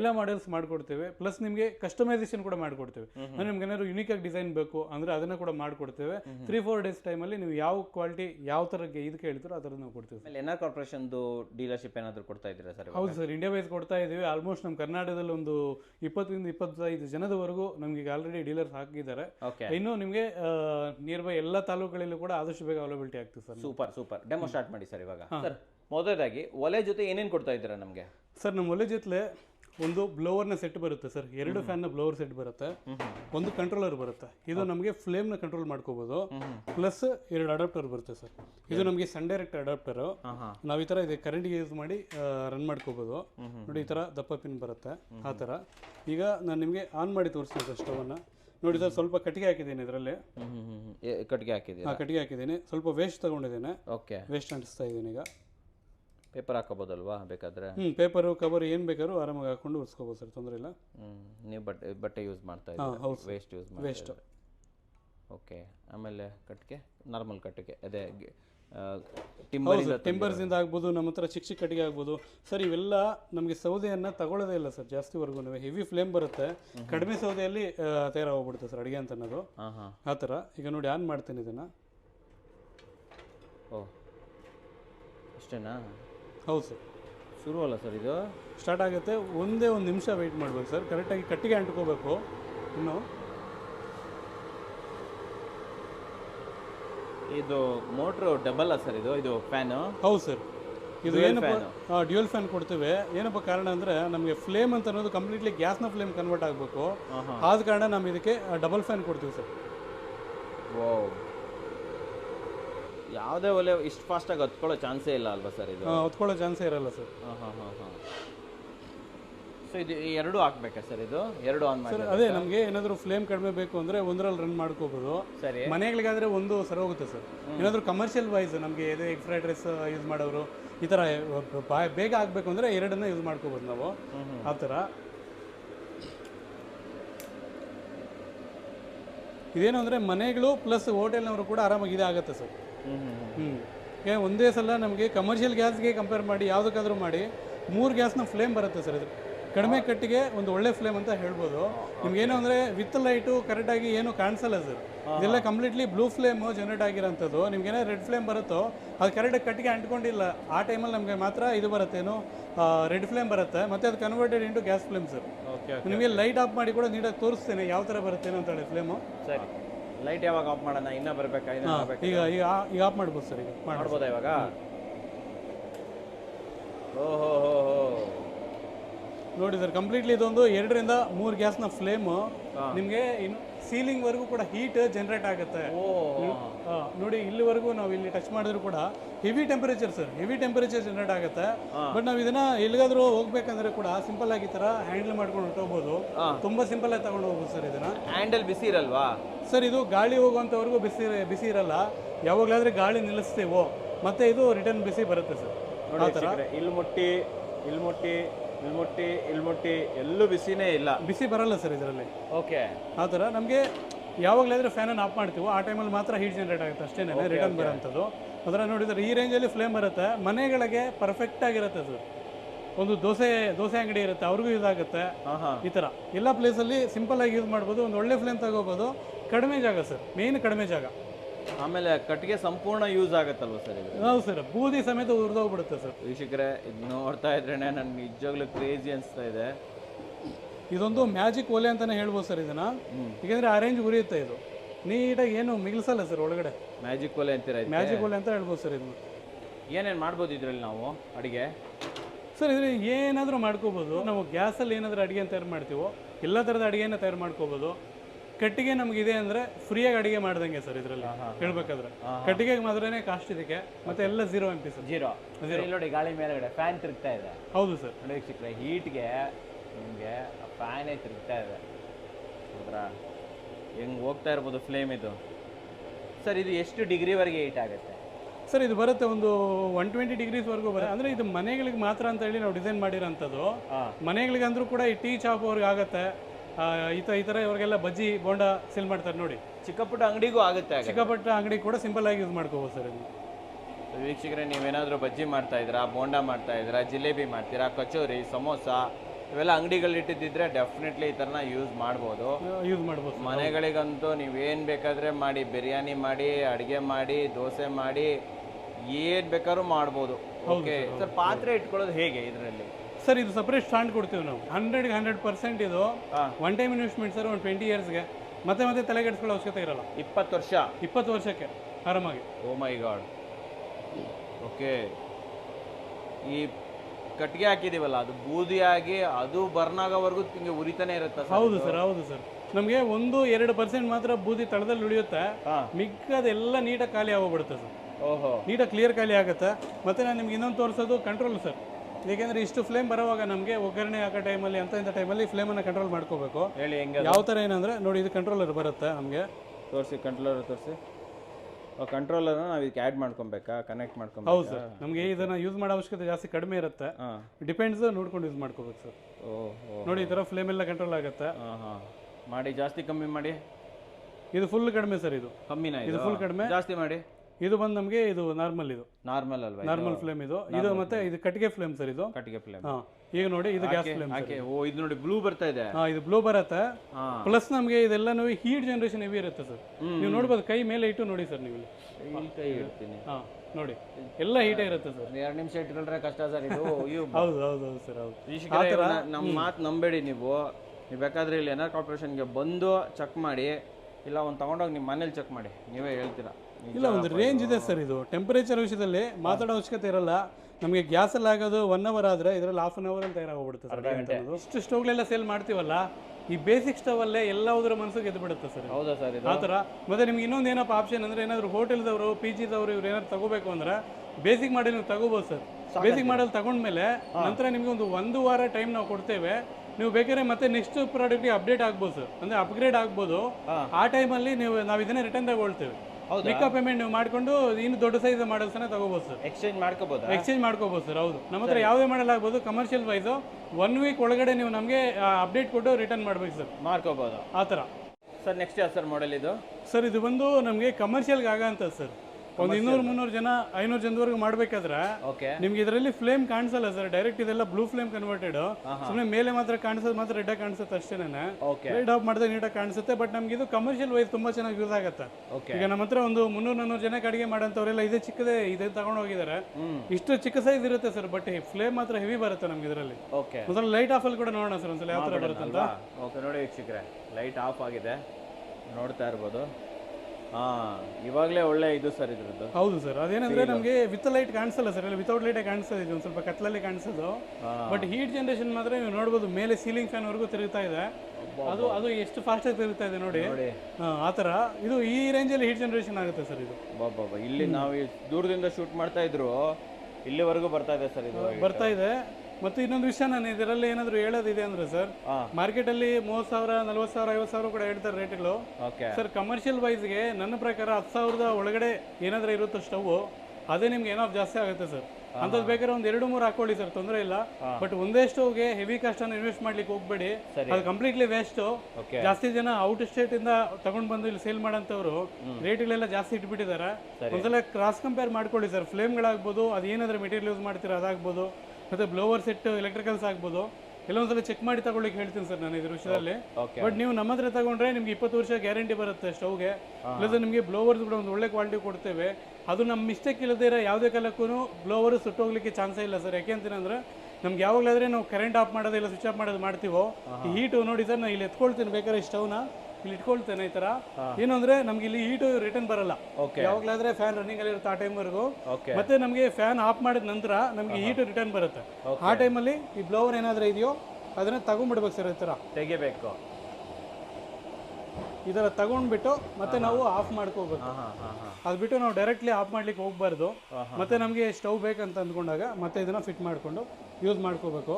ಎಲ್ಲ ಮಾಡೆಲ್ಸ್ ಮಾಡ್ಕೊಡ್ತೇವೆ. ಪ್ಲಸ್ ನಿಮಗೆ ಕಸ್ಟಮೈಸೇಷನ್ ಕೂಡ ಮಾಡ್ಕೊಡ್ತೇವೆ. ಅಂದ್ರೆ ನಿಮ್ಗೆ ಏನಾದ್ರು ಯುನಿಕ್ ಆಗಿ ಡಿಸೈನ್ ಬೇಕು ಅಂದ್ರೆ ಅದನ್ನ ಕೂಡ ಮಾಡಿಕೊಡ್ತೇವೆ. ತ್ರೀ ಫೋರ್ ಡೇಸ್ ಟೈಮಲ್ಲಿ ನೀವು ಯಾವ ಕ್ವಾಲಿಟಿ ಯಾವ ತರ ಇದು ಹೇಳ್ತೀರೋ ಆ ಥರ ನಾವು ಕೊಡ್ತೀವಿ
ಎನ್ ಆರ್ ಕಾರ್ಪೊರೇಷನ್ದು ಡೀಲರ್ಶಿಪ್ ಏನಾದ್ರು ಕೊಡ್ತಾ ಇದ್ದೀರಾ ಸರ್
ಹೌದು ಸರ್ ಇಂಡಿಯಾ ವೈಸ್ ಕೊಡ್ತಾ ಇದ್ದೀವಿ ಆಲ್ಮೋಸ್ಟ್ ನಮ್ಮ ಕರ್ನಾಟಕದಲ್ಲಿ ಒಂದು ಇಪ್ಪತ್ತರಿಂದ ಇಪ್ಪತ್ತೈದು ಜನದವರೆಗೂ ನಮಗೆ ಈಗ ಆಲ್ರೆಡಿ ಡೀಲರ್ಸ್ ಹಾಕಿದ್ದಾರೆ.
ಓಕೆ
ಇನ್ನು ನಿಮಗೆ ನಿಯರ್ ಬೈ ಎಲ್ಲ ತಾಲೂಕುಗಳಲ್ಲೂ ಕೂಡ ಆದಷ್ಟು ಬೇಗ ಅವೈಲಬಿಲಿಟಿ ಆಗ್ತದೆ sir.
Super super demo start ಮಾಡಿ ಸರ್ ಇವಾಗ. ಸರ್ ಮೊದಲದಾಗಿ ಒಲೆ ಜೊತೆ ಏನೇನು ಕೊಡ್ತಾ ಇದ್ದೀರಾ ನಮಗೆ?
ಸರ್ ನಮ್ಮ ಒಲೆ ಜೊತೆ ಒಂದು ಬ್ಲೋವರ್ನ ಸೆಟ್ ಬರುತ್ತೆ ಸರ್ ಎರಡು ಫ್ಯಾನ್ನ ಬ್ಲೋವರ್ ಸೆಟ್ ಬರುತ್ತೆ. ಒಂದು ಕಂಟ್ರೋಲರ್ ಬರುತ್ತೆ. ಇದು ನಮಗೆ ಫ್ಲೇಮ್ನ ಕಂಟ್ರೋಲ್ ಮಾಡ್ಕೋಬಹುದು ಪ್ಲಸ್ ಎರಡು ಅಡಾಪ್ಟರ್ ಬರುತ್ತೆ ಸರ್ ಇದು ನಮಗೆ ಸನ್ ಡೈರೆಕ್ಟ್ ಅಡಾಪ್ಟರ್ ನಾವು ಈ ಥರ ಇದೆ ಕರೆಂಟ್ಗೆ ಯೂಸ್ ಮಾಡಿ ರನ್ ಮಾಡ್ಕೋಬಹುದು ನೋಡಿ ಈ ಥರ ದಪ್ಪ ಪಿನ್ ಬರುತ್ತೆ ಆ ಥರ ಈಗ ನಾನು ನಿಮಗೆ ಆನ್ ಮಾಡಿ ತೋರಿಸ್ತೀನಿ ಸರ್ ಸ್ಟವನ್ನು ನೋಡಿ ಸರ್ ಸ್ವಲ್ಪ ಕಟ್ಟಿಗೆ ಹಾಕಿದ್ದೀನಿ ಇದರಲ್ಲಿ.
ಕಟ್ಟಿಗೆ
ಹಾಕಿದ್ದೀನಿ ಕಟ್ಟಿಗೆ ಹಾಕಿದ್ದೀನಿ. ಸ್ವಲ್ಪ ವೇಸ್ಟ್ ತಗೊಂಡಿದ್ದೇನೆ.
ಓಕೆ
ವೇಸ್ಟ್ ಅಂಟಿಸ್ತಾ ಇದ್ದೀನಿ ಈಗ.
ಪೇಪರ್ ಹಾಕೋಬೋದಲ್ವಾ ಬೇಕಾದ್ರೆ?
ಹ್ಞೂ ಪೇಪರು ಕವರ್ ಏನು ಬೇಕಾದ್ರೂ ಆರಾಮಾಗಿ ಹಾಕೊಂಡು ಉರ್ಸ್ಕೋಬೋದು ಸರ್ ತೊಂದರೆ ಇಲ್ಲ.
ಹ್ಮ್ ನೀವು ಬಟ್ಟೆ ಬಟ್ಟೆ ಯೂಸ್ ಮಾಡ್ತಾ
ಹಾಂ
ಇದ್ದೀರಾ
ಹೌದು
ವೇಸ್ಟ್ ಯೂಸ್
ವೇಸ್ಟ್
ಓಕೆ ಆಮೇಲೆ ಕಟ್ಟಿಗೆ ನಾರ್ಮಲ್ ಕಟ್ಟಿಗೆ ಅದೇ ಟಿಂಬರ್
ಹೌದು ಟಿಂಬರ್ಸ್ ಇಂದ ಆಗ್ಬೋದು ನಮ್ಮ ಹತ್ರ ಚಿಕ್ಕ ಚಿಕ್ಕ ಕಟ್ಟಿಗೆ ಆಗ್ಬೋದು. ಸರ್ ಇವೆಲ್ಲ ನಮಗೆ ಸೌದೆಯನ್ನ ತಗೊಳ್ಳೋದೇ ಇಲ್ಲ ಸರ್ ಜಾಸ್ತಿವರೆಗೂ. ಹೆವಿ ಫ್ಲೇಮ್ ಬರುತ್ತೆ. ಕಡಿಮೆ ಸೌದೆಯಲ್ಲಿ ಆ, ತಯಾರಾಗೋಗ್ಬಿಡುತ್ತೆ ಸರ್ ಅಡುಗೆ ಅಂತ ಅನ್ನೋದು.
ಹಾಂ ಹಾಂ.
ಆ ಥರ. ಈಗ ನೋಡಿ ಆನ್ ಮಾಡ್ತೀನಿ ಇದನ್ನು.
ಓ ಅಷ್ಟೇನಾ?
ಹೌದು ಸರ್.
ಶುರು ಅಲ್ಲ ಸರ್ ಇದು.
ಸ್ಟಾರ್ಟ್ ಆಗುತ್ತೆ. ಒಂದೇ ಒಂದು ನಿಮಿಷ ವೆಯ್ಟ್ ಮಾಡ್ಬೇಕು ಸರ್. ಕರೆಕ್ಟಾಗಿ ಕಟ್ಟಿಗೆ ಅಂಟ್ಕೋಬೇಕು. ಇನ್ನು.
ಇದು ಮೋಟ್ರು ಡಬಲ್ ಸರ್ ಇದು? ಇದು ಫ್ಯಾನು
ಹೌದು ಸರ್. ಇದು ಏನಪ್ಪ ಡ್ಯೂಯಲ್ ಫ್ಯಾನ್ ಕೊಡ್ತೇವೆ. ಏನಪ್ಪ ಕಾರಣ ಅಂದರೆ ನಮಗೆ ಫ್ಲೇಮ್ ಅಂತ ಅನ್ನೋದು ಕಂಪ್ಲೀಟ್ಲಿ ಗ್ಯಾಸ್ನ ಫ್ಲೇಮ್ ಕನ್ವರ್ಟ್ ಆಗಬೇಕು. ಆದ ಕಾರಣ ನಾವು ಇದಕ್ಕೆ ಡಬಲ್ ಫ್ಯಾನ್ ಕೊಡ್ತೀವಿ ಸರ್.
ಓ ಯಾವುದೇ ಒಲೆ ಇಷ್ಟು ಫಾಸ್ಟಾಗಿ ಹತ್ಕೊಳ್ಳೋ ಚಾನ್ಸೇ ಇಲ್ಲ ಅಲ್ವಾ ಸರ್ ಇದು?
ಹೊತ್ಕೊಳ್ಳೋ ಚಾನ್ಸೇ ಇರಲ್ಲ ಸರ್
ಹಾಂ ಹಾಂ ಹಾಂ ಹಾಂ. ಸೊ ಇದು ಎರಡು ಹಾಕ್ಬೇಕಾ ಸರ್ ಇದು? ಎರಡು ಆನ್ ಮಾಡಿ
ಅದೇ ನಮಗೆ ಏನಾದರೂ ಫ್ಲೇಮ್ ಕಡಿಮೆ ಬೇಕು ಅಂದರೆ ಒಂದರಲ್ಲಿ ರನ್ ಮಾಡ್ಕೋಬೋದು.
ಸರಿ.
ಮನೆಗಳಿಗಾದ್ರೆ ಒಂದು ಸರಿ ಹೋಗುತ್ತೆ ಸರ್ ಏನಾದರೂ ಕಮರ್ಷಿಯಲ್ ವೈಸ್ ನಮಗೆ ಎದೆ ಎಗ್ ಫ್ರೈಡ್ ರೈಸ್ ಯೂಸ್ ಮಾಡೋರು ಈ ಥರ ಬೇಗ ಆಗಬೇಕು ಅಂದರೆ ಎರಡನ್ನ ಯೂಸ್ ಮಾಡ್ಕೋಬೋದು ನಾವು. ಆ ಥರ ಇದೇನು ಅಂದರೆ ಮನೆಗಳು ಪ್ಲಸ್ ಹೋಟೆಲ್ನವರು ಕೂಡ ಆರಾಮಾಗಿ ಇದಾಗುತ್ತೆ ಸರ್
ಹ್ಞೂ
ಒಂದೇ ಸಲ ನಮಗೆ ಕಮರ್ಷಿಯಲ್ ಗ್ಯಾಸ್ಗೆ ಕಂಪೇರ್ ಮಾಡಿ ಯಾವುದಕ್ಕಾದರೂ ಮಾಡಿ ಮೂರು ಗ್ಯಾಸ್ನ ಫ್ಲೇಮ್ ಬರುತ್ತೆ ಸರ್ ಇದು. ಕಡಿಮೆ ಕಟ್ಟಿಗೆ ಒಂದು ಒಳ್ಳೆ ಫ್ಲೇಮ್ ಅಂತ ಹೇಳ್ಬೋದು. ನಿಮ್ಗೇನು ಅಂದರೆ ವಿತ್ ಲೈಟು ಕರೆಕ್ಟಾಗಿ ಏನು ಕಾಣಿಸಲ್ಲ ಸರ್. ಇದೆಲ್ಲ ಕಂಪ್ಲೀಟ್ಲಿ ಬ್ಲೂ ಫ್ಲೇಮ್ ಜನರೇಟ್ ಆಗಿರೋಂಥದ್ದು. ನಿಮ್ಗೇನೋ ರೆಡ್ ಫ್ಲೇಮ್ ಬರುತ್ತೋ ಅದು ಕರೆಕ್ಟಾಗಿ ಕಟ್ಟಿಗೆ ಅಂಟ್ಕೊಂಡಿಲ್ಲ. ಆ ಟೈಮಲ್ಲಿ ನಮಗೆ ಮಾತ್ರ ಇದು ಬರುತ್ತೇನು ರೆಡ್ ಫ್ಲೇಮ್ ಬರುತ್ತೆ. ಮತ್ತು ಅದು converted into gas flame sir.
Okay
ನಿಮಗೆ ಲೈಟ್ ಆಫ್ ಮಾಡಿ ಕೂಡ ನೀಟಾಗಿ ತೋರಿಸ್ತೇನೆ ಯಾವ ಥರ ಬರುತ್ತೇನೋ ಅಂತೇಳಿ ಫ್ಲೇಮು
ಸರಿ. ಲೈಟ್ ಯಾವಾಗ ಆಫ್ ಮಾಡೋಣ? ಇನ್ನೂ ಬರಬೇಕಾ? ಇನ್ನೂ ಬರ್ಬೇಕಾ?
ಈಗ ಈಗ ಆ- ಈಗ ಆಫ್ ಮಾಡ್ಬೋದು ಸರ್ ಈಗ ಮಾಡಿ
ಮಾಡ್ಬೋದಾ. ಇವಾಗ? ಓಹೋ ಹೋ ಹೋ
ನೋಡಿ ಸರ್ ಕಂಪ್ಲೀಟ್ಲಿ ಇದೊಂದು ಎರಡರಿಂದ ಮೂರು ಗ್ಯಾಸ್ನ ಫ್ಲೇಮು ನಿಮಗೆ ಇನ್ನು ಸೀಲಿಂಗ್ ವರೆಗೂ ಕೂಡ ಹೀಟ್ ಜನರೇಟ್ ಆಗುತ್ತೆ. ನೋಡಿ ಇಲ್ಲಿವರೆಗೂ ನಾವು ಇಲ್ಲಿ ಟಚ್ ಮಾಡಿದ್ರು ಕೂಡ heavy temperature sir heavy temperature generate ಆಗುತ್ತೆ. ಬಟ್ ನಾವು ಇದನ್ನ ಎಲ್ಲಿಗಾದ್ರೂ ಹೋಗ್ಬೇಕಂದ್ರೆ ಕೂಡ ಸಿಂಪಲ್ ಆಗಿ ಈ ತರ ಹ್ಯಾಂಡಲ್ ಮಾಡ್ಕೊಂಡು ಹೊರಟೋಗ್ಬೋದು.
ಹಾ.
ತುಂಬಾ ಸಿಂಪಲ್ ಆಗಿ ತಗೊಂಡು ಹೋಗ್ಬೋದು ಸರ್ ಇದನ್ನ.
ಹ್ಯಾಂಡಲ್ ಬಿಸಿ ಇರಲ್ವಾ?
ಸರ್ ಇದು ಗಾಳಿ ಹೋಗುವಂತವರೆಗೂ ಬಿಸಿ ಬಿಸಿ ಇರಲ್ಲ. ಯಾವಾಗ್ಲಾದ್ರೆ ಗಾಳಿ ನಿಲ್ಲಿಸ್ತೇವೋ ಮತ್ತೆ ಇದು ರಿಟರ್ನ್ ಬಿಸಿ ಬರುತ್ತೆ ಸರ್
ಇಲ್ಲಿ ಮುಟ್ಟಿ ಇಲ್ಲಿ ಮುಟ್ಟಿ ಇಲ್ಲಿ ಮುಟ್ಟಿ ಇಲ್ಲಿ ಎಲ್ಲೂ ಬಿಸಿನೇ ಇಲ್ಲ.
ಬಿಸಿ ಬರಲ್ಲ ಸರ್ ಇದರಲ್ಲಿ.
ಓಕೆ.
ಆ ಥರ ನಮಗೆ ಯಾವಾಗಲಾದ್ರೆ ಫ್ಯಾನನ್ನು ಆಫ್ ಮಾಡ್ತೀವೋ ಆ ಟೈಮಲ್ಲಿ ಮಾತ್ರ ಹೀಟ್ ಜನರೇಟ್ ಆಗುತ್ತೆ ಅಷ್ಟೇನೇ ರಿಟರ್ನ್ ಬರೋಂಥದ್ದು. ಅದರ ನೋಡಿದ್ರೆ ಈ ರೇಂಜಲ್ಲಿ ಫ್ಲೇಮ್ ಬರುತ್ತೆ. ಮನೆಗಳಿಗೆ ಪರ್ಫೆಕ್ಟ್ ಆಗಿರುತ್ತೆ ಸರ್ ಒಂದು ದೋಸೆ ದೋಸೆ ಅಂಗಡಿ ಇರುತ್ತೆ ಅವ್ರಿಗೂ ಯೂಸ್ ಆಗುತ್ತೆ ಈ ಥರ. ಎಲ್ಲ ಪ್ಲೇಸಲ್ಲಿ ಸಿಂಪಲ್ ಆಗಿ ಯೂಸ್ ಮಾಡ್ಬೋದು ಒಂದು ಒಳ್ಳೆ ಫ್ಲೇಮ್ ತಗೋಬೋದು. ಕಡಿಮೆ ಜಾಗ ಸರ್ ಮೇನ್ ಕಡಿಮೆ ಜಾಗ.
ಆಮೇಲೆ ಕಟ್ಟಿಗೆ ಸಂಪೂರ್ಣ ಯೂಸ್ ಆಗುತ್ತಲ್ವ ಸರ್ ಇದು?
ಹೌದು ಸರ್ ಬೂದಿ ಸಮೇತ ಉರಿದೋಗ್ಬಿಡುತ್ತೆ ಸರ್.
ವೀಕ್ಷಕರೇ ಇದು ನೋಡ್ತಾ ಇದ್ರೇ ನನ್ಗೆ ನಿಜವಾಗ್ಲೂ ಕ್ರೇಜಿ ಅನಿಸ್ತಾ ಇದೆ.
ಇದೊಂದು ಮ್ಯಾಜಿಕ್ ಒಲೆ ಅಂತಾನೆ ಹೇಳ್ಬೋದು ಸರ್ ಇದನ್ನ. ಯಾಕಂದ್ರೆ ಅರೇಂಜ್ ಉರಿಯುತ್ತೆ ಇದು. ನೀಟಾಗಿ ಏನು ಮಿಗಿಲ್ಸಲ್ಲ ಸರ್ ಒಳಗಡೆ.
ಮ್ಯಾಜಿಕ್ ಒಲೆ ಅಂತೀರ?
ಮ್ಯಾಜಿಕ್ ಒಲೆ ಅಂತ ಹೇಳ್ಬೋದು ಸರ್ ಇದನ್ನ.
ಏನೇನು ಮಾಡ್ಬೋದು ಇದ್ರಲ್ಲಿ ನಾವು ಅಡುಗೆ?
ಸರ್ ಇದ್ರೆ ಏನಾದರೂ ಮಾಡ್ಕೋಬೋದು. ನಾವು ಗ್ಯಾಸಲ್ಲಿ ಏನಾದರೂ ಅಡುಗೆ ತಯಾರು ಮಾಡ್ತೀವೋ ಎಲ್ಲ ಥರದ ಅಡುಗೆನ ತಯಾರು ಮಾಡ್ಕೋಬೋದು. ಕಟ್ಟಿಗೆ ನಮಗಿದೆ ಅಂದ್ರೆ ಫ್ರೀಯಾಗಿ ಅಡಿಗೆ ಮಾಡ್ದಂಗೆ ಸರ್ ಇದರಲ್ಲಿ ಹೇಳ್ಬೇಕಾದ್ರೆ. ಕಟ್ಟಿಗೆಗೆ ಮಾತ್ರನೇ ಕಾಸ್ಟ್ ಇದಕ್ಕೆ ಮತ್ತೆ ಎಲ್ಲ zero M P sir
zero ನೋಡಿ ಗಾಳಿ ಮೇಲ್ಗಡೆ ಫ್ಯಾನ್ ತಿರುಗ್ತಾ ಇದೆ.
ಹೌದು ಸರ್.
ನೋಡಿ ಹೀಟ್ಗೆ ನಿಮಗೆ ಫ್ಯಾನೇ ತಿರುಗ್ತಾ ಇದೆ. ಹೌದ್ರಾ? ಹೆಂಗೆ ಹೋಗ್ತಾ ಇರ್ಬೋದು ಫ್ಲೇಮ್ ಇದು? ಸರ್ ಇದು ಎಷ್ಟು ಡಿಗ್ರಿವರೆಗೆ ಹೀಟ್ ಆಗುತ್ತೆ?
ಸರ್ ಇದು ಬರುತ್ತೆ ಒಂದು ಒನ್ ಟ್ವೆಂಟಿ ಡಿಗ್ರೀಸ್ವರೆಗೂ ಬರುತ್ತೆ. ಅಂದ್ರೆ ಇದು ಮನೆಗಳಿಗೆ ಮಾತ್ರ ಅಂತ ಹೇಳಿ ನಾವು ಡಿಸೈನ್ ಮಾಡಿರೋಂಥದ್ದು. ಮನೆಗಳಿಗೆ ಅಂದ್ರೂ ಕೂಡ ಈ ಟೀ ಆಫ್ ಅವ್ರಿಗೆ ಆಗುತ್ತೆ. ಈ ಥರ ಈ ಥರ ಇವರಿಗೆಲ್ಲ ಬಜ್ಜಿ ಬೋಂಡ ಸೇಲ್ ಮಾಡ್ತಾರೆ ನೋಡಿ.
ಚಿಕ್ಕಪುಟ್ಟ ಅಂಗಡಿಗೂ ಆಗುತ್ತೆ ಆಗ
ಚಿಕ್ಕಪಟ್ಟ ಅಂಗಡಿ ಕೂಡ ಸಿಂಪಲ್ ಆಗಿ ಯೂಸ್ ಮಾಡ್ಕೋಬೋದು ಸರ್ ಇದು
ವೀಕ್ಷಕರೇ ನೀವೇನಾದರೂ ಬಜ್ಜಿ ಮಾಡ್ತಾ ಇದ್ದೀರಾ ಬೋಂಡ ಮಾಡ್ತಾ ಇದ್ದೀರಾ ಜಿಲೇಬಿ ಮಾಡ್ತೀರಾ ಕಚೋರಿ ಸಮೋಸ ಇವೆಲ್ಲ ಅಂಗಡಿಗಳು ಇಟ್ಟಿದ್ದಿದ್ರೆ ಡೆಫಿನೆಟ್ಲಿ ಈ ಥರನ ಯೂಸ್ ಮಾಡ್ಬೋದು.
ಯೂಸ್ ಮಾಡ್ಬೋದು.
ಮನೆಗಳಿಗಂತೂ ನೀವೇನು ಬೇಕಾದರೆ ಮಾಡಿ ಬಿರಿಯಾನಿ ಮಾಡಿ ಅಡುಗೆ ಮಾಡಿ ದೋಸೆ ಮಾಡಿ ಏನು ಬೇಕಾದ್ರೂ ಮಾಡ್ಬೋದು. ಓಕೆ ಸರ್ ಪಾತ್ರೆ ಇಟ್ಕೊಳ್ಳೋದು ಹೇಗೆ ಇದರಲ್ಲಿ?
ಸರ್ ಇದು ಸಪ್ರೇಟ್ ಸ್ಟ್ಯಾಂಡ್ ಕೊಡ್ತೀವಿ ನಾವು. ಹಂಡ್ರೆಡ್ಗೆ ಹಂಡ್ರೆಡ್ ಪರ್ಸೆಂಟ್ ಇದು. ಒನ್ ಟೈಮ್ ಇನ್ವೆಸ್ಟ್ಮೆಂಟ್ ಸರ್ ಒಂದು ಟ್ವೆಂಟಿ ಇಯರ್ಸ್ಗೆ ಮತ್ತೆ ಮತ್ತೆ ತಲೆಗೆಡಿಸ್ಕೊಳ್ಳೋ ಅವಶ್ಯಕತೆ ಇರಲ್ಲ.
ಇಪ್ಪತ್ತು ವರ್ಷ?
ಇಪ್ಪತ್ತು ವರ್ಷಕ್ಕೆ ಆರಾಮಾಗಿ.
ಓ ಮೈ ಗಾಡ್ ಓಕೆ ಈ ಕಟ್ಟಿಗೆ ಹಾಕಿದೀವಲ್ಲ ಅದು ಬೂದಿಯಾಗಿ ಅದು ಬರ್ನ್ ಆಗೋವರೆಗೂ ಹಿಂಗೆ ಉರಿತಾನೆ ಇರುತ್ತೆ
ಹೌದು ಸರ್ ಹೌದು ಸರ್. ನಮಗೆ ಒಂದು ಎರಡು ಪರ್ಸೆಂಟ್ ಮಾತ್ರ ಬೂದಿ ತಳದಲ್ಲಿ ಉಳಿಯುತ್ತೆ. ಮಿಕ್ಕದೆಲ್ಲ ನೀಟಾಗಿ ಖಾಲಿ ಆಗೋಗ್ಬಿಡುತ್ತೆ ಸರ್.
ಓಹೋ.
ನೀಟಾಗಿ ಕ್ಲಿಯರ್ ಖಾಲಿ ಆಗುತ್ತೆ. ಮತ್ತೆ ನಾನು ನಿಮ್ಗೆ ಇನ್ನೊಂದು ತೋರಿಸೋದು ಕಂಟ್ರೋಲ್ ಸರ್. ಏಕೆಂದರೆ ಇಷ್ಟು ಫ್ಲೇಮ್ ಬರುವಾಗ ನಮಗೆ ಒಗ್ಗರಣೆ ಹಾಕೋ ಟೈಮಲ್ಲಿ ಅಂತ ಇಂಥ ಟೈಮಲ್ಲಿ ಫ್ಲೇಮನ್ನು ಕಂಟ್ರೋಲ್ ಮಾಡ್ಕೋಬೇಕು.
ಹೇಳಿ ಹೆಂಗೆ
ಯಾವ ಥರ ಏನಂದರೆ ನೋಡಿ ಇದು ಕಂಟ್ರೋಲರ್ ಬರುತ್ತೆ ನಮಗೆ.
ತೋರಿಸಿ ಕಂಟ್ರೋಲರ್ ತೋರಿಸಿ. ಕಂಟ್ರೋಲರ್ ನಾವು ಇದಕ್ಕೆ ಆ್ಯಡ್ ಮಾಡ್ಕೊಬೇಕಾ ಕನೆಕ್ಟ್
ಹೌದು ಸರ್. ನಮಗೆ ಇದನ್ನು ಯೂಸ್ ಮಾಡೋ ಅವಶ್ಯಕತೆ ಜಾಸ್ತಿ ಕಡಿಮೆ ಇರುತ್ತೆ. ಡಿಪೆಂಡ್ಸ್ ನೋಡ್ಕೊಂಡು ಯೂಸ್ ಮಾಡ್ಕೋಬೇಕು ಸರ್.
ಓಹ್
ನೋಡಿ ಈ ಥರ ಫ್ಲೇಮ್ ಎಲ್ಲ ಕಂಟ್ರೋಲ್ ಆಗುತ್ತೆ.
ಹಾಂ ಹಾಂ. ಮಾಡಿ ಜಾಸ್ತಿ ಕಮ್ಮಿ ಮಾಡಿ.
ಇದು ಫುಲ್ ಕಡಿಮೆ ಸರ್ ಇದು.
ಕಮ್ಮಿನ
ಇದು ಫುಲ್ ಕಡಿಮೆ.
ಜಾಸ್ತಿ ಮಾಡಿ.
ಇದು ಬಂದು ನಮಗೆ ಇದು ನಾರ್ಮಲ್ ಇದು.
ನಾರ್ಮಲ್ ಅಲ್ವಾ?
ನಾರ್ಮಲ್ ಫ್ಲೇಮ್ ಇದು. ಇದು ಮತ್ತೆ ಇದು ಕಟ್ಟಿಗೆ ಫ್ಲೇಮ್ ಸರ್ ಇದು.
ಕಟ್ಟಿಗೆ ಫ್ಲೇಮ್
ಈಗ ನೋಡಿ ಇದು ಗ್ಯಾಸ್ ಫ್ಲೇಮ್
ಓ ಇದು ನೋಡಿ ಬ್ಲೂ ಬರ್ತಾ ಇದೆ.
ಹಾ ಇದು ಬ್ಲೂ ಬರುತ್ತೆ. ಪ್ಲಸ್ ನಮಗೆ ಇದೆಲ್ಲನೂ ಹೀಟ್ ಜನರೇಷನ್ ಹೆವಿ ಇರುತ್ತೆ ಸರ್ ನೀವು ನೋಡ್ಬೋದು ಕೈ ಮೇಲೆ ಇಟ್ಟು ನೋಡಿ ಸರ್ ನೀವು
ಕೈ ಇಡ್ತೀನಿ.
ಹಾಂ ನೋಡಿ. ಎಲ್ಲ ಹೀಟೇ ಇರುತ್ತೆ ಸರ್
ಎರಡು ನಿಮಿಷ ಇಟ್ಕೊಂಡ್ರೆ ಕಷ್ಟ ಸರ್ ಇದು.
ಹೌದು ಹೌದು ಹೌದು ಸರ್ ಹೌದು.
ನಮ್ಮ ಮಾತು ನಂಬೇಡಿ ನೀವು. ನೀವು ಬೇಕಾದ್ರೆ ಇಲ್ಲಿ ಎನರ್ ಕಾರ್ಪೊರೇಷನ್ಗೆ ಬಂದು ಚೆಕ್ ಮಾಡಿ. ಇಲ್ಲ ಒಂದು ತಗೊಂಡೋಗಿ ನಿಮ್ಮ ಮನೇಲಿ ಚೆಕ್ ಮಾಡಿ. ನೀವೇ ಹೇಳ್ತೀರಾ.
ಇಲ್ಲ ಒಂದು ರೇಂಜ್ ಇದೆ ಸರ್ ಇದು. ಟೆಂಪರೇಚರ್ ವಿಷಯದಲ್ಲಿ ಮಾತಾಡೋ ಅವಶ್ಯಕತೆ ಇರಲ್ಲ. ನಮಗೆ ಗ್ಯಾಸಲ್ಲಿ ಆಗೋದು ಒನ್ ಅವರ್ ಆದರೆ ಇದರಲ್ಲಿ ಹಾಫ್ ಅನ್ ಅವರ್ ಅಂತ ತಯಾರಾಗೋಗ್ಬಿಡುತ್ತೆ ಸರ್ ಅಷ್ಟು ಸ್ಟವ್ಗಳೆಲ್ಲ ಸೇಲ್ ಮಾಡ್ತೀವಲ್ಲ ಈ ಬೇಸಿಕ್ ಸ್ಟವ್ ಅಲ್ಲೇ ಎಲ್ಲ ಹೋದ್ರ ಮನಸ್ಸಿಗೆ ಎದ್ದು ಬಿಡುತ್ತೆ ಸರ್
ಹೌದಾ ಸರ್
ಆ ಥರ. ಮತ್ತೆ ನಿಮ್ಗೆ ಇನ್ನೊಂದು ಏನಪ್ಪ ಆಪ್ಷನ್ ಅಂದ್ರೆ ಏನಾದ್ರು ಹೋಟೆಲ್ದವರು ಪಿ ಜಿದವರು ಇವ್ರು ಏನಾದ್ರು ತಗೋಬೇಕು ಅಂದ್ರೆ ಬೇಸಿಕ್ ಮಾಡಿ ನೀವು ತಗೋಬೋದು ಸರ್. ಬೇಸಿಕ್ ಮಾಡಲ್ ತಗೊಂಡ್ಮೇಲೆ ನಂತರ ನಿಮ್ಗೆ ಒಂದು ಒಂದು ವಾರ ಟೈಮ್ ನಾವು ಕೊಡ್ತೇವೆ. ನೀವು ಬೇಕಾದ್ರೆ ಮತ್ತೆ ನೆಕ್ಸ್ಟ್ ಪ್ರಾಡಕ್ಟ್ಗೆ ಅಪ್ಡೇಟ್ ಆಗ್ಬೋದು ಸರ್. ಅಂದ್ರೆ ಅಪ್ಗ್ರೇಡ್ ಆಗ್ಬೋದು. ಆ ಟೈಮಲ್ಲಿ ನೀವು ನಾವು ಇದನ್ನೇ ರಿಟರ್ನ್ ತಗೊಳ್ತೇವೆ? ಮಿಕ್ಕ ಪೇಮೆಂಟ್ ನೀವು ಮಾಡ್ಕೊಂಡು ಇನ್ನು ದೊಡ್ಡ ಸೈಜ್ ಮಾಡಲ್ಸನ್ನ ತಗೋಬಹುದು ಸರ್
ಎಕ್ಸ್ಚೇಂಜ್ ಮಾಡ್ಕೋಬಹುದು
ಎಕ್ಸ್ಚೇಂಜ್ ಮಾಡ್ಕೋಬಹುದು ಸರ್ ಹೌದು. ನಮ್ಮ ಹತ್ರ ಯಾವುದೇ ಮಾಡಲ್ ಆಗ್ಬೋದು ಕಮರ್ಷಿಯಲ್ ವೈಸ್ ಒನ್ ವೀಕ್ ಒಳಗಡೆ ನೀವು ನಮಗೆ ಅಪ್ಡೇಟ್ ಕೊಟ್ಟು ರಿಟರ್ನ್ ಮಾಡ್ಬೇಕು ಸರ್
ಮಾಡ್ಕೋಬಹುದು
ಆ ಥರ.
ಸರ್ ನೆಕ್ಸ್ಟ್ ಯಾವ ಸರ್ ಮಾಡೆಲ್ ಇದು?
ಸರ್ ಇದು ಬಂದು ನಮಗೆ ಕಮರ್ಷಿಯಲ್ಗೆ ಆಗಂತ ಸರ್ ಒಂದು ಇನ್ನೂರು ಮುನ್ನೂರು ಜನ ಐನೂರು ಜನದವರೆಗೂ ಮಾಡ್ಬೇಕಾದ್ರೆ ನಿಮ್ಗೆ ಇದರಲ್ಲಿ ಫ್ಲೇಮ್ ಕಾಣಿಸಲ್ಲ ಸರ್ ಡೈರೆಕ್ಟ್ ಇದೆಲ್ಲ ಬ್ಲೂ ಫ್ಲೇಮ್ ಕನ್ವರ್ಟೆಡ್ ಸುಮ್ಮನೆ ಮೇಲೆ ಮಾತ್ರ ಕಾಣಿಸೋದು ಮಾತ್ರ ರೆಡ್ ಕಾಣಿಸುತ್ತೆ ಅಷ್ಟೇನೆ ರೆಡ್ ಆಫ್ ಮಾಡಿದ್ರೆ ನೀಟಾಗಿ ಕಾಣಿಸುತ್ತೆ ಬಟ್ ನಮ್ಗೆ ಇದು ಕಮರ್ಷಿಯಲ್ ವೈಸ್ ತುಂಬಾ ಚೆನ್ನಾಗಿ ಯೂಸ್ ಆಗುತ್ತೆ. ಈಗ ನಮ್ಮ ಹತ್ರ ಒಂದು ಮುನ್ನೂರು ನಾನ್ನೂರು ಜನಕ್ಕೆ ಅಡಿಗೆ ಮಾಡೋಂಥವ್ರೆಲ್ಲ ಇದೇ ಚಿಕ್ಕದೇ ಇದೇ ತಗೊಂಡು ಹೋಗಿದ್ದಾರೆ ಇಷ್ಟು ಚಿಕ್ಕ ಸೈಜ್ ಇರುತ್ತೆ ಸರ್ ಬಟ್ ಫ್ಲೇಮ್ ಮಾತ್ರ ಹೆವಿ ಬರುತ್ತೆ ನಮ್ಗೆ ಇದರಲ್ಲಿ. ಒಂದ್ಸಲ ಲೈಟ್ ಆಫ್ ಅಲ್ಲಿ ಕೂಡ ನೋಡೋಣ ಸರ್ ಒಂದ್ಸಲ ಯಾವ ತರ ಬರುತ್ತೆ ಅಂತ
ನೋಡಿ ವೀಕ್ಷಕರೇ ಲೈಟ್ ಆಫ್ ಆಗಿದೆ. ನೋಡ್ತಾ ಇರ್ಬೋದು. ಇವಾಗಲೇ ಒಳ್ಳೆ ಇದು ಸರ್ ಇದ್ರದ್ದು.
ಹೌದು ಸರ್ ಅದೇನಂದ್ರೆ ನಮಗೆ ವಿತ್ ಲೈಟ್ ಕಾಣಿಸಲ್ಲ ಸರ್ ವಿತೌಟ್ ಲೈಟೇ ಕಾಣಿಸ್ತಾ ಇದು ಒಂದು ಸ್ವಲ್ಪ ಕತ್ಲಲ್ಲಿ ಕಾಣಿಸೋದು. ಬಟ್ ಹೀಟ್ ಜನರೇಷನ್ ಮಾತ್ರ ನೀವು ನೋಡ್ಬೋದು ಮೇಲೆ ಸೀಲಿಂಗ್ ಫ್ಯಾನ್ ವರೆಗೂ ತಿರುಗ್ತಾ ಇದೆ. ಅದು ಅದು ಎಷ್ಟು ಫಾಸ್ಟ್ ಆಗಿ ತಿರುಗ್ತಾ ಇದೆ ನೋಡಿ. ಆ ಥರ. ಇದು ಈ ರೇಂಜಲ್ಲಿ ಹೀಟ್ ಜನರೇಷನ್ ಆಗುತ್ತೆ ಸರ್ ಇದು.
ಬಾಬಾ ಇಲ್ಲಿ ನಾವು ದೂರದಿಂದ ಶೂಟ್ ಮಾಡ್ತಾ ಇದ್ರು ಇಲ್ಲಿವರೆಗೂ ಬರ್ತಾ ಇದೆ ಸರ್ ಇದು.
ಬರ್ತಾ ಇದೆ. ಮತ್ತು ಇನ್ನೊಂದು ವಿಷಯ ನಾನು ಇದರಲ್ಲಿ ಏನಾದ್ರು ಹೇಳೋದಿದೆ ಅಂದ್ರೆ ಸರ್
ಮಾರ್ಕೆಟ್
ಅಲ್ಲಿ ಮೂವತ್ತು ಸಾವಿರ ನಲ್ವತ್ತು ಸಾವಿರ ಐವತ್ತು ಸಾವಿರ ಕೂಡ ಹೇಳ್ತಾರೆ ರೇಟ್ಗಳು. ಸರ್ ಕಮರ್ಷಿಯಲ್ ವೈಸ್ಗೆ ನನ್ನ ಪ್ರಕಾರ ಹತ್ತು ಸಾವಿರದ ಒಳಗಡೆ ಏನಾದರೂ ಇರುತ್ತೋ ಸ್ಟವ್ ಅದೇ ನಿಮ್ಗೆ ಏನೋ ಜಾಸ್ತಿ ಆಗುತ್ತೆ ಸರ್. ಅಂತದ್ ಬೇಕಾದ್ರೆ ಒಂದ್ ಎರಡು ಮೂರು ಹಾಕೊಳ್ಳಿ ಸರ್ ತೊಂದರೆ ಇಲ್ಲ. ಬಟ್ ಒಂದೇ ಸ್ಟವ್ಗೆ ಹೆವಿ ಕಾಸ್ಟ್ ಅನ್ನು ಇನ್ವೆಸ್ಟ್ ಮಾಡ್ಲಿಕ್ಕೆ ಹೋಗ್ಬೇಡಿ. ಅದು ಕಂಪ್ಲೀಟ್ಲಿ ವೇಸ್ಟ್ ಜಾಸ್ತಿ ಜನ ಔಟ್ ಸ್ಟೇಟ್ ಇಂದ ತಗೊಂಡ್ ಬಂದು ಇಲ್ಲಿ ಸೇಲ್ ಮಾಡೋಂಥವ್ರು ರೇಟ್ಗಳೆಲ್ಲ ಜಾಸ್ತಿ ಇಟ್ಬಿಟ್ಟಿದ್ದಾರೆ. ಒಂದ್ಸಲ ಕ್ರಾಸ್ ಕಂಪೇರ್ ಮಾಡ್ಕೊಳ್ಳಿ ಸರ್ ಫ್ಲೇಮ್ಗಳಾಗ್ಬೋದು ಅದು ಏನಾದ್ರೆ ಮೆಟೀರಿಯಲ್ ಯೂಸ್ ಮಾಡ್ತೀರಾ ಅದಾಗ್ಬೋದು. ಮತ್ತೆ ಬ್ಲೋವರ್ ಸೆಟ್ ಎಲೆಕ್ಟ್ರಿಕಲ್ಸ್ ಆಗ್ಬೋದು. ಕೆಲವೊಂದ್ಸಲ ಚೆಕ್ ಮಾಡಿ ತಗೊಳ್ಳಿಕ್ಕೆ ಹೇಳ್ತೀನಿ ಸರ್ ನಾನು ಇದ್ರ ವಿಷಯದಲ್ಲಿ ಬಟ್ ನೀವು ನಮ್ಮ ಹತ್ರ ತಗೊಂಡ್ರೆ ನಿಮ್ಗೆ ಇಪ್ಪತ್ತು ವರ್ಷ ಗ್ಯಾರಂಟಿ ಬರುತ್ತೆ ಸ್ಟವ್ಗೆ ಪ್ಲಸ್ ನಿಮಗೆ ಬ್ಲೋವರ್ಸ್ ಕೂಡ ಒಂದು ಒಳ್ಳೆ ಕ್ವಾಲಿಟಿ ಕೊಡ್ತೇವೆ. ಅದು ನಮ್ಮ ಮಿಸ್ಟೇಕ್ ಇಲ್ಲದೇ ಇರೋ ಯಾವುದೇ ಕಾಲಕ್ಕೂ ಬ್ಲೋವರ್ ಸುಟ್ಟೋಗ್ಲಿಕ್ಕೆ ಚಾನ್ಸೇ ಇಲ್ಲ ಸರ್. ಯಾಕೆ ಅಂತಂದ್ರೆ ನಮ್ಗೆ ಯಾವಾಗಲಾದ್ರೆ ನಾವು ಕರೆಂಟ್ ಆಫ್ ಮಾಡೋದಿಲ್ಲ ಸ್ವಿಚ್ ಆಫ್ ಮಾಡೋದು ಮಾಡ್ತೀವೋ ಹೀಟು ನೋಡಿ ಸರ್ ನಾನು ಇಲ್ಲಿ ಎತ್ಕೊಳ್ತೀನಿ ಬೇಕಾದ್ರೆ ಸ್ಟೌನ ಸ್ಟವ್ನ ಇಲ್ಲಿ ಇಟ್ಕೊಳ್ತೇನೆ ಈ ತರ. ಏನು ಅಂದ್ರೆ ನಮ್ಗೆ ಇಲ್ಲಿ ಹೀಟ್ ರಿಟರ್ನ್ ಬರಲ್ಲ.
ಯಾವಾಗ್ಲಾದ್ರೆ
ಯಾವಾಗಲಾದ್ರೆ ಫ್ಯಾನ್ ರನ್ನಿಂಗ್ ಅಲ್ಲಿ ಇರುತ್ತೆ ಆ ಟೈಮ್
ವರೆಗೂ.
ಮತ್ತೆ ನಮಗೆ ಫ್ಯಾನ್ ಆಫ್ ಮಾಡಿದ ನಂತರ ನಮಗೆ ಹೀಟ್ ರಿಟರ್ನ್ ಬರುತ್ತೆ. ಆ ಟೈಮಲ್ಲಿ ಈ ಬ್ಲೋವರ್ ಏನಾದ್ರೂ ಇದೆಯೋ ಅದನ್ನ ತಗೊಂಡ್ಬಿಡ್ಬೇಕು ಸರ್ ಈ ತರ.
ತೆಗಿಬೇಕು.
ಈ ಥರ ತಗೊಂಡ್ಬಿಟ್ಟು ಮತ್ತೆ ನಾವು ಆಫ್ ಮಾಡ್ಕೋಬೇಕು. ಅದ್ ಬಿಟ್ಟು ನಾವು ಡೈರೆಕ್ಟ್ಲಿ ಆಫ್ ಮಾಡ್ಲಿಕ್ಕೆ ಹೋಗ್ಬಾರ್ದು. ಮತ್ತೆ ನಮಗೆ ಸ್ಟವ್ ಬೇಕಂತ ಅಂದ್ಕೊಂಡಾಗ ಮತ್ತೆ ಇದನ್ನ ಫಿಟ್ ಮಾಡ್ಕೊಂಡು ಯೂಸ್ ಮಾಡ್ಕೋಬೇಕು.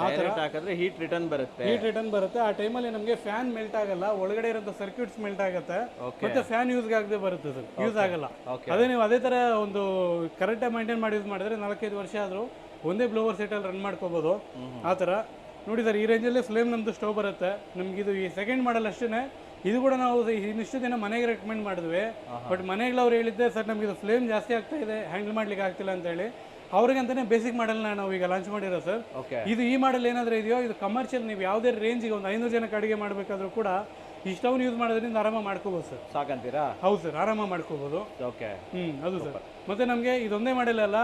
ಹಾಕಿದ್ರೆ ಹೀಟ್ ರಿಟರ್ನ್ ಬರುತ್ತೆ.
ಹೀಟ್ ರಿಟರ್ನ್ ಬರುತ್ತೆ. ಆ ಟೈಮಲ್ಲಿ ನಮಗೆ ಫ್ಯಾನ್ ಮೆಲ್ಟ್ ಆಗಲ್ಲ ಒಳಗಡೆ ಇರೋ ಸರ್ಕ್ಯೂಟ್ಸ್ ಮೆಲ್ಟ್ ಆಗುತ್ತೆ. ಮತ್ತೆ ಫ್ಯಾನ್ ಯೂಸ್ ಆಗದೆ ಬರುತ್ತೆ ಸರ್ ಯೂಸ್ ಆಗಲ್ಲ. ಅದೇ ನೀವು ಅದೇ ತರ ಒಂದು ಕರೆಕ್ಟಾಗಿ ಮೇಂಟೈನ್ ಮಾಡಿ ಯೂಸ್ ಮಾಡಿದ್ರೆ ನಾಲ್ಕೈದು ವರ್ಷ ಆದ್ರೂ ಒಂದೇ ಬ್ಲೋವರ್ ಅಲ್ಲಿ ರನ್ ಮಾಡ್ಕೋಬಹುದು ಆ ಥರ ನೋಡಿ ಸರ್ ಈ ರೇಂಜಲ್ಲಿ ಫ್ಲೇಮ್ ನಮ್ದು ಸ್ಟವ್ ಬರುತ್ತೆ. ನಮ್ಗೆ ಇದು ಈ ಸೆಕೆಂಡ್ ಮಾಡಲ್ ಅಷ್ಟೇ ಇದು ಕೂಡ ನಾವು ಇನ್ನಿಷ್ಟು ದಿನ ಮನೆಗೆ ರೆಕಮೆಂಡ್ ಮಾಡಿದ್ವಿ. ಬಟ್ ಮನೆಗಳು ಅವ್ರು ಹೇಳಿದ್ದೆ ಸರ್ ನಮಗೆ ಇದು ಫ್ಲೇಮ್ ಜಾಸ್ತಿ ಆಗ್ತಾ ಇದೆ ಹ್ಯಾಂಡಲ್ ಮಾಡ್ಲಿಕ್ಕೆ ಆಗ್ತಿಲ್ಲ ಅಂತ ಹೇಳಿ. ಅವ್ರಿಗಂತಾನೆ ಬೇಸಿಕ್ ಮಾಡಲ್ ನಾವು ಈಗ ಲಾಂಚ್ ಮಾಡಿರೋ ಸರ್. ಇದು ಈ ಮಾಡೆಲ್ ಏನಾದರೂ ಇದೆಯೋ ಇದು ಕಮರ್ಷಿಯಲ್ ನೀವು ಯಾವುದೇ ರೇಂಜಿಗೆ ಒಂದು ಐನೂರು ಜನಕ್ಕೆ ಅಡುಗೆ ಮಾಡಬೇಕಾದ್ರೂ ಕೂಡ ಈ ಸ್ಟವ್ನ ಯೂಸ್ ಮಾಡೋದ್ರಿಂದ ಆರಾಮ ಮಾಡ್ಕೋಬೋದು ಸರ್.
ಸಾಕಂತೀರಾ?
ಹೌದು ಸರ್. ಆರಾಮ ಮಾಡ್ಕೋಬೋದು.
ಓಕೆ
ಹ್ಮ್ ಅದು ಸರ್. ಮತ್ತೆ ನಮಗೆ ಇದೊಂದೇ ಮಾಡೆಲ್ ಅಲ್ಲ.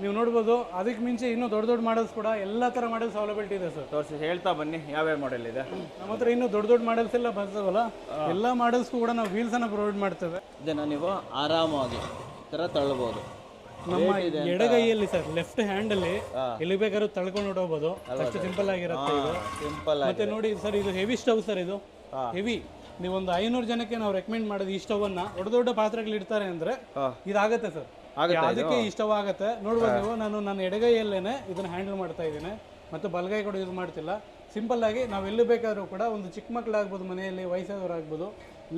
ನೀವು ನೋಡ್ಬೋದು ಅದಕ್ಕೆ ಮಿಂಚೆ ಇನ್ನೂ ದೊಡ್ಡ ದೊಡ್ಡ ಮಾಡಲ್ಸ್ ಕೂಡ ಎಲ್ಲ ತರ ಮಾಡೆಲ್ಸ್ ಅವೈಲಬಿಲಿಟಿ ಇದೆ ಸರ್.
ತೋರಿಸಿ ಹೇಳ್ತಾ ಬನ್ನಿ ಯಾವ್ಯಾವ ಮಾಡೆಲ್ ಇದೆ?
ನಮ್ಮ ಹತ್ರ ಇನ್ನೂ ದೊಡ್ಡ ದೊಡ್ಡ ಮಾಡೆಲ್ಸ್ ಎಲ್ಲ ಬರ್ತವಲ್ಲ ಎಲ್ಲ ಮಾಡೆಲ್ಸ್ಗೂ ಕೂಡ ನಾವು ವೀಲ್ಸ್ ಅನ್ನ ಪ್ರೊವೈಡ್ ಮಾಡ್ತೇವೆ.
ಇದನ್ನ ನೀವು ಆರಾಮಾಗಿ ತರ ಥರ ತಳ್ಬೋದು.
ನಮ್ಮ ಎಡಗೈಯಲ್ಲಿ ಸರ್ ಲೆಫ್ಟ್ ಹ್ಯಾಂಡ್ ಅಲ್ಲಿ ಎಲ್ಲಿ ಬೇಕಾದ್ರೂ ತಳ್ಕೊಂಡು ನೋಡಬಹುದು ಅಷ್ಟು ಸಿಂಪಲ್ ಆಗಿರುತ್ತೆ ಇದು.
ಸಿಂಪಲ್
ಮತ್ತೆ ನೋಡಿ ಸರ್ ಇದು ಹೆವಿ ಸ್ಟವ್ ಸರ್ ಇದು. ಹೆವಿ ನೀವೊಂದು ಐನೂರು ಜನಕ್ಕೆ ನಾವು ರೆಕಮೆಂಡ್ ಮಾಡೋದು ಈ ಸ್ಟವ್ ಅನ್ನ. ದೊಡ್ಡ ದೊಡ್ಡ ಪಾತ್ರೆಗಳು ಇಡ್ತಾರೆ ಅಂದ್ರೆ. ಇದಾಗತ್ತೆ ಸರ್. ಅದಕ್ಕೆ ಇಷ್ಟವಾಗುತ್ತೆ? ನೋಡ್ಬೋದು ನೀವು ನಾನು ನನ್ನ ಎಡಗೈಯಲ್ಲೇನೆ ಇದನ್ನ ಹ್ಯಾಂಡಲ್ ಮಾಡ್ತಾ ಇದ್ದೀನಿ. ಮತ್ತೆ ಬಲಗೈ ಕೂಡ ಯೂಸ್ ಮಾಡ್ತಿಲ್ಲ. ಸಿಂಪಲ್ ಆಗಿ ನಾವು ಎಲ್ಲಿ ಬೇಕಾದ್ರೂ ಕೂಡ ಒಂದು ಚಿಕ್ಕ ಮಕ್ಕಳಾಗ್ಬೋದು ಮನೆಯಲ್ಲಿ ವಯಸ್ಸಾದವ್ರು ಆಗ್ಬೋದು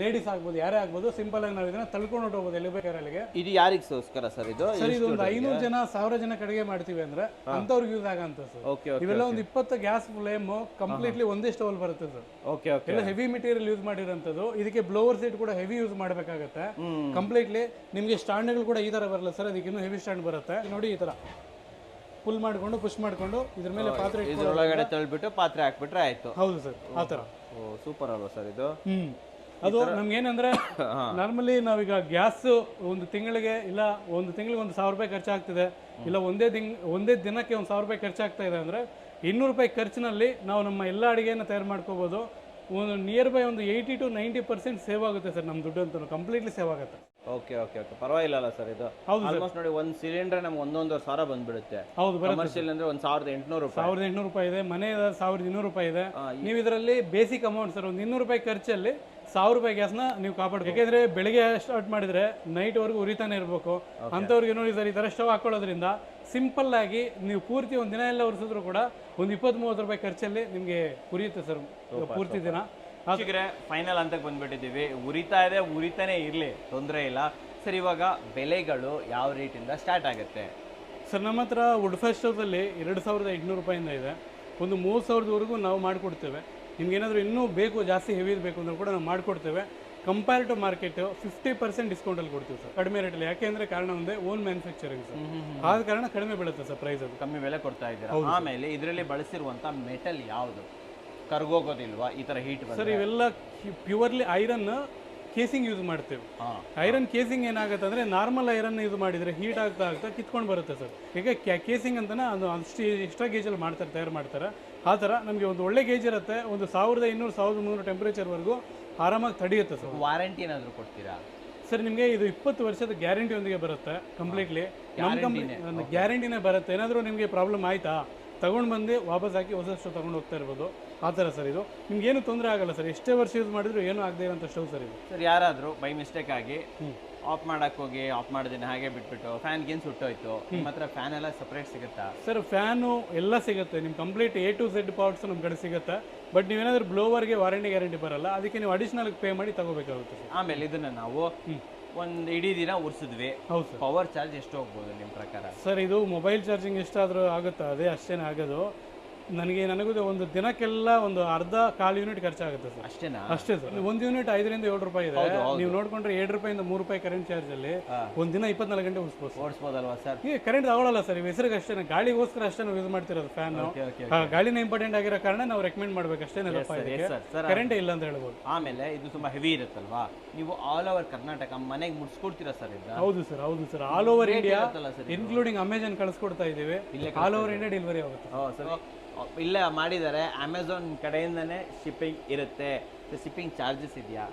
ಲೇಡೀಸ್ ಆಗ್ಬೋದು ಯಾರೇ ಆಗ್ಬೋದು ಸಿಂಪಲ್ ಆಗಿ ನಾವು ಇದನ್ನ ತಳ್ಕೊಂಡು ಹೋಗ್ಬೋದು ಎಲ್ಲಿ ಬೇಕಾದ್ರೆ ಅಲ್ಲಿಗೆ.
ಇದು ಯಾರಿಗೋಸ್ಕರ ಸರ್ ಇದು?
ಸರ್ ಇದು ಒಂದು ಐನೂರು ಜನ ಸಾವಿರ ಜನ ಕಡೆಗೆ ಮಾಡ್ತೀವಿ ಅಂದ್ರೆ ಅಂತವ್ರಿಗೆ ಯೂಸ್ ಆಗಂತ ಸರ್.
ಓಕೆ
ಇವೆಲ್ಲ ಒಂದು ಇಪ್ಪತ್ತು ಗ್ಯಾಸ್ ಫ್ಲೇಮ್ ಕಂಪ್ಲೀಟ್ಲಿ ಒಂದೇ ಸ್ಟೋಲ್ ಬರುತ್ತೆ ಸರ್.
ಓಕೆ ಓಕೆ
ಎಲ್ಲ ಹೆವಿ ಮೆಟೀರಿಯಲ್ ಯೂಸ್ ಮಾಡಿರೋಂಥದ್ದು. ಇದಕ್ಕೆ ಬ್ಲೋವರ್ ಸೀಟ್ ಕೂಡ ಹೆವಿ ಯೂಸ್ ಮಾಡಬೇಕಾಗತ್ತೆ. ಕಂಪ್ಲೀಟ್ಲಿ ನಿಮಗೆ ಸ್ಟ್ಯಾಂಡ್ಗಳು ಕೂಡ ಈ ತರ ಬರಲ್ಲ ಸರ್ ಅದಕ್ಕೆ ಇನ್ನೂ ಹೆವಿ ಸ್ಟ್ಯಾಂಡ್ ಬರುತ್ತೆ. ನೋಡಿ ಈ ತರ. ಪುಲ್ ಮಾಡ್ಕೊಂಡು ಪುಷ್ ಮಾಡ್ಕೊಂಡು ಇದ್ರ ಮೇಲೆ ಪಾತ್ರೆ
ಇದ್ರೊಳಗಡೆ ತಳ್ಬಿಟ್ಟು ಪಾತ್ರೆ ಹಾಕ್ಬಿಟ್ರೆ ಆಯ್ತು.
ಹೌದು ಸರ್ ಆ ತರ.
ಓ ಸೂಪರ್ ಅಲ್ವಾ ಸರ್ ಇದು?
ಹ್ಮ್. ಅದು ನಮ್ಗೇನಂದ್ರೆ ನಾರ್ಮಲಿ ನಾವೀಗ ಗ್ಯಾಸ್ ಒಂದು ತಿಂಗಳಿಗೆ ಇಲ್ಲ ಒಂದು ತಿಂಗಳಿಗೆ ಒಂದು ಸಾವಿರ ರೂಪಾಯಿ ಖರ್ಚಾಗ್ತಿದೆ. ಇಲ್ಲ ಒಂದೇ ದಿನ ಒಂದೇ ದಿನಕ್ಕೆ ಒಂದು ಸಾವಿರ ರೂಪಾಯಿ ಖರ್ಚಾಗ್ತಾ ಇದೆ ಅಂದ್ರೆ ಇನ್ನೂರು ರೂಪಾಯಿ ಖರ್ಚಿನಲ್ಲಿ ನಾವು ನಮ್ಮ ಎಲ್ಲ ಅಡುಗೆಯನ್ನು ತಯಾರು ಮಾಡ್ಕೋಬೋದು. ಒಂದು ನಿಯರ್ ಬೈ ಒಂದು eighty to ninety percent save ಆಗುತ್ತೆ ಸರ್ ನಮ್ಮ ದುಡ್ಡು ಅಂತ ಕಂಪ್ಲೀಟ್ಲಿ ಸೇವ್ ಆಗುತ್ತೆ.
ಓಕೆ ಓಕೆ ಓಕೆ ಪರವಾಗಿಲ್ಲ ಸರ್ ಇದು.
ಹೌದು
ಆಲ್ಮೋಸ್ಟ್ ನೋಡಿ ಒಂದು ಸಿಲಿಂಡರ್ ನಮ್ಗೆ ಒಂದೊಂದು ಸಾವಿರ ಬಂದ್ಬಿಡುತ್ತೆ.
ಹೌದು
ಕಮರ್ಷಿಯಲ್ ಅಂದ್ರೆ ಒಂದು ಸಾವಿರದ ಎಂಟುನೂರು ರೂಪಾಯಿ.
ಸಾವಿರದ ಎಂಟುನೂರು ರೂಪಾಯಿ ಇದೆ ಮನೆ ಸಾವಿರದ ಇನ್ನೂರು ರೂಪಾಯಿ ಇದೆ. ನೀವು ಇದರಲ್ಲಿ ಬೇಸಿಕ್ ಅಮೌಂಟ್ ಸರ್ ಒಂದು ಇನ್ನೂರು ರೂಪಾಯಿ ಖರ್ಚಲ್ಲಿ ಸಾವಿರ ರೂಪಾಯಿ ಗ್ಯಾಸ್ನ ನೀವು ಕಾಪಾಡ್ಬೇಕು. ಯಾಕೆಂದ್ರೆ ಬೆಳಿಗ್ಗೆ ಸ್ಟಾರ್ಟ್ ಮಾಡಿದ್ರೆ ನೈಟ್ ವರೆಗೂ ಉರಿತಾನೆ ಇರಬೇಕು. ಅಂಥವ್ರಿಗೆ ನೋಡಿ ಸರ್ ಈ ಥರ ಸ್ಟವ್ ಹಾಕೊಳ್ಳೋದ್ರಿಂದ ಸಿಂಪಲ್ ಆಗಿ ನೀವು ಪೂರ್ತಿ ಒಂದು ದಿನ ಎಲ್ಲ ಉರಿಸಿದ್ರು ಕೂಡ ಒಂದು ಇಪ್ಪತ್ತ್ ಮೂವತ್ತು ರೂಪಾಯಿ ಖರ್ಚಲ್ಲಿ ನಿಮಗೆ ಉರಿಯುತ್ತೆ ಸರ್ ಪೂರ್ತಿ ದಿನ.
ಹಾಗಿದ್ರೆ ಫೈನಲ್ ಅಂತ ಬಂದ್ಬಿಟ್ಟಿದ್ದೀವಿ. ಉರಿತಾ ಇದೆ ಉರಿತಾನೆ ಇರಲಿ ತೊಂದರೆ ಇಲ್ಲ. ಸರ್ ಇವಾಗ ಬೆಲೆಗಳು ಯಾವ ರೇಟಿಂದ ಸ್ಟಾರ್ಟ್ ಆಗುತ್ತೆ?
ಸರ್ ನಮ್ಮ ಹತ್ರ ವುಡ್ ಫೆಸ್ಟಲ್ಲಿ ಎರಡು ಸಾವಿರದ ಎಂಟುನೂರು ರೂಪಾಯಿಂದ ಇದೆ. ಒಂದು ಮೂರು ಸಾವಿರದವರೆಗೂ ನಾವು ಮಾಡಿಕೊಡ್ತೇವೆ. ನಿಮ್ಗೆ ಏನಾದರೂ ಇನ್ನೂ ಬೇಕು ಜಾಸ್ತಿ ಹೆವಿ ಬೇಕು ಅಂದರೂ ಕೂಡ ನಾವು ಮಾಡಿಕೊಡ್ತೇವೆ. Compare to market fifty percent ಡಿಸ್ಕೌಂಟಲ್ಲಿ ಕೊಡ್ತೀವಿ ಸರ್ ಕಡಿಮೆ ರೇಟಲ್ಲಿ ಯಾಕೆ ಅಂದರೆ ಕಾರಣ ಒಂದೇ ಓನ್ ಮ್ಯಾನುಫ್ಯಾಕ್ಚರಿಂಗ್ ಸರ್. ಆದ ಕಾರಣ ಕಡಿಮೆ ಬೀಳುತ್ತೆ ಸರ್ ಪ್ರೈಸ್ ಅದು.
ಕಮ್ಮಿ ಬೆಲೆ ಕೊಡ್ತಾ ಇದ್ದೀರಾ? ಆಮೇಲೆ ಇದರಲ್ಲಿ ಬಳಸಿರುವಂತ ಮೆಟಲ್ ಯಾವುದು? ಕರ್ಗೋಗೋದಿಲ್ವಾ? ಈ ತರ ಹೀಟ್
ಸರ್ ಇವೆಲ್ಲ ಪ್ಯೂರ್ಲಿ ಐರನ್ ಕೇಸಿಂಗ್ ಯೂಸ್ ಮಾಡ್ತೇವೆ. ಐರನ್ ಕೇಸಿಂಗ್ ಏನಾಗುತ್ತೆ ಅಂದರೆ ನಾರ್ಮಲ್ ಐರನ್ ಯೂಸ್ ಮಾಡಿದರೆ ಹೀಟ್ ಆಗ್ತಾ ಆಗ್ತಾ ಕಿತ್ಕೊಂಡು ಬರುತ್ತೆ ಸರ್. ಈಗ ಕೇಸಿಂಗ್ ಅಂತಲೇ ಅದು ಅಷ್ಟು ಎಕ್ಸ್ಟ್ರಾ ಗೇಜಲ್ಲಿ ಮಾಡ್ತಾರೆ ತಯಾರು ಮಾಡ್ತಾರೆ. ಆ ಥರ ನಮಗೆ ಒಂದು ಒಳ್ಳೆ ಗೇಜ್ ಇರುತ್ತೆ. ಒಂದು ಸಾವಿರದ ಇನ್ನೂರು ಸಾವಿರದ ಮುನ್ನೂರು ಟೆಂಪ್ರೇಚರ್ವರೆಗೂ ಆರಾಮಾಗಿ ತಡೆಯುತ್ತೆ ಸರ್.
ವಾರಂಟಿ ಏನಾದರೂ ಕೊಡ್ತೀರಾ?
ಸರ್ ನಿಮಗೆ ಇದು ಇಪ್ಪತ್ತು ವರ್ಷದ ಗ್ಯಾರಂಟಿ ಒಂದಿಗೆ ಬರುತ್ತೆ ಕಂಪ್ಲೀಟ್ಲಿ ನಮ್ಮ ಕಂಪ್ನಿ ಗ್ಯಾರಂಟಿನೇ ಬರುತ್ತೆ. ಏನಾದರೂ ನಿಮಗೆ ಪ್ರಾಬ್ಲಮ್ ಆಯ್ತಾ ತಗೊಂಡು ಬಂದು ವಾಪಸ್ ಹಾಕಿ ಹೊಸ ಸ್ಟವ್ ತಗೊಂಡು ಹೋಗ್ತಾ ಇರ್ಬೋದು. ಆ ಥರ ಸರ್ ಇದು. ನಿಮ್ಗೆ ಏನು ತೊಂದರೆ ಆಗಲ್ಲ ಸರ್. ಎಷ್ಟೇ ವರ್ಷ ಯೂಸ್ ಮಾಡಿದ್ರು ಏನೂ ಆಗದೇ ಇರೋಂಥ ಸ್ಟವ್ ಸರ್ ಇದು.
ಸರ್ ಯಾರಾದರೂ ಬೈ ಮಿಸ್ಟೇಕ್ ಆಗಿ ಆಫ್ ಮಾಡಕ್ ಹೋಗಿ ಆಫ್ ಮಾಡಿದ್ರೆ ಹಾಗೆ ಬಿಟ್ಬಿಟ್ಟು ಫ್ಯಾನ್ ಗೇನ್ ಸುಟ್ಟೋಯ್ತು. ನಿಮ್ಮ ಹತ್ರ ಫ್ಯಾನ್ ಎಲ್ಲ ಸಪ್ರೇಟ್ ಸಿಗುತ್ತಾ?
ಸರ್ ಫ್ಯಾನು ಎಲ್ಲ ಸಿಗುತ್ತೆ. ನಿಮ್ complete A to Z parts ನಮ್ ಕಡೆ ಸಿಗುತ್ತೆ? ಬಟ್ ನೀವೇನಾದ್ರೂ ಬ್ಲೋವರ್ಗೆ ವಾರಂಟಿ ಗ್ಯಾರಂಟಿ ಬರಲ್ಲ ಅದಕ್ಕೆ ನೀವು ಅಡಿಷನಲ್ ಪೇ ಮಾಡಿ ತಗೋಬೇಕಾಗುತ್ತೆ ಸರ್
ಆಮೇಲೆ ಇದನ್ನ ನಾವು ಒಂದು ಇಡೀ ದಿನ ಉರ್ಸಿದ್ವಿ. ಪವರ್ ಚಾರ್ಜ್ ಎಷ್ಟು ಹೋಗ್ಬೋದು ನಿಮ್ಮ ಪ್ರಕಾರ?
ಸರ್ ಇದು ಮೊಬೈಲ್ ಚಾರ್ಜಿಂಗ್ ಎಷ್ಟಾದರೂ ಆಗುತ್ತಾ? ಅದೇ ಅಷ್ಟೇನೇ ಆಗೋದು. ನನಗೆ ನನಗೂ ಒಂದು ದಿನಕ್ಕೆಲ್ಲ ಒಂದು ಅರ್ಧ ಕಾಲು ಯೂನಿಟ್ ಖರ್ಚಾಗುತ್ತೆ ಸರ್.
ಅಷ್ಟೇನಾ?
ಅಷ್ಟೇ ಸರ್. ಒಂದು ಯೂನಿಟ್ ಐದರಿಂದ ಏಳು ರೂಪಾಯಿ ಇದೆ. ನೀವು ನೋಡ್ಕೊಂಡ್ರೆ ಏಳು ರೂಪಾಯಿಂದ ಮೂರು ರೂಪಾಯಿ ಕರೆಂಟ್ ಚಾರ್ಜ್ ಅಲ್ಲಿ ಒಂದು ದಿನ ಇಪ್ಪತ್ನಾಲ್ಕು ಗಂಟೆ ಉಳಿಸ್ಬೋದು
ಓಡಿಸ್ಬೋದಲ್ವಾ ಸರ್?
ಈ ಕರೆಂಟ್ ತಗೊಳ್ಳಲ್ಲ ಸರ್ ಹೆಸರಿಗೆ ಅಷ್ಟೇ ಗಾಳಿಗೋಸ್ಕರ ಅಷ್ಟೇ ನಾವು ಯೂಸ್ ಮಾಡ್ತಿರೋದು ಫ್ಯಾನ್ ಗಾಳಿನ ಇಂಪಾರ್ಟೆಂಟ್ ಆಗಿರೋ ಕಾರಣ ನಾವು ರೆಕಮೆಂಡ್ ಮಾಡ್ಬೇಕು. ಅಷ್ಟೇ ಕರೆಂಟ್ ಇಲ್ಲ ಅಂತ ಹೇಳ್ಬೋದು.
ಆಮೇಲೆ ಇದು ತುಂಬಾ ಹೆವಿ ಇರುತ್ತಲ್ವಾ? ನೀವು ಆಲ್ ಓವರ್ ಕರ್ನಾಟಕ ಮನೆಗೆ ಮುಡ್ಸ್ಕೊಡ್ತೀರಾ ಸರ್
ಹೌದು ಸರ್ ಹೌದು sir. All over India including Amazon ಕಳಿಸ್ಕೊಡ್ತಾ ಇದ್ದೀವಿ.
ಇಲ್ಲೇ
ಆಲ್ ಓವರ್ ಇಂಡಿಯಾ ಡೆಲಿವರಿ ಆಗುತ್ತೆ.
ಇಲ್ಲೇ ಮಾಡಿದ್ದಾರೆ. ಅಮೆಝಾನ್ ಕಡೆಯಿಂದನೇ ಶಿಪ್ಪಿಂಗ್ ಇರುತ್ತೆ. ಶಿಪ್ಪಿಂಗ್ ಚಾರ್ಜಸ್ ಇದೆಯಾ?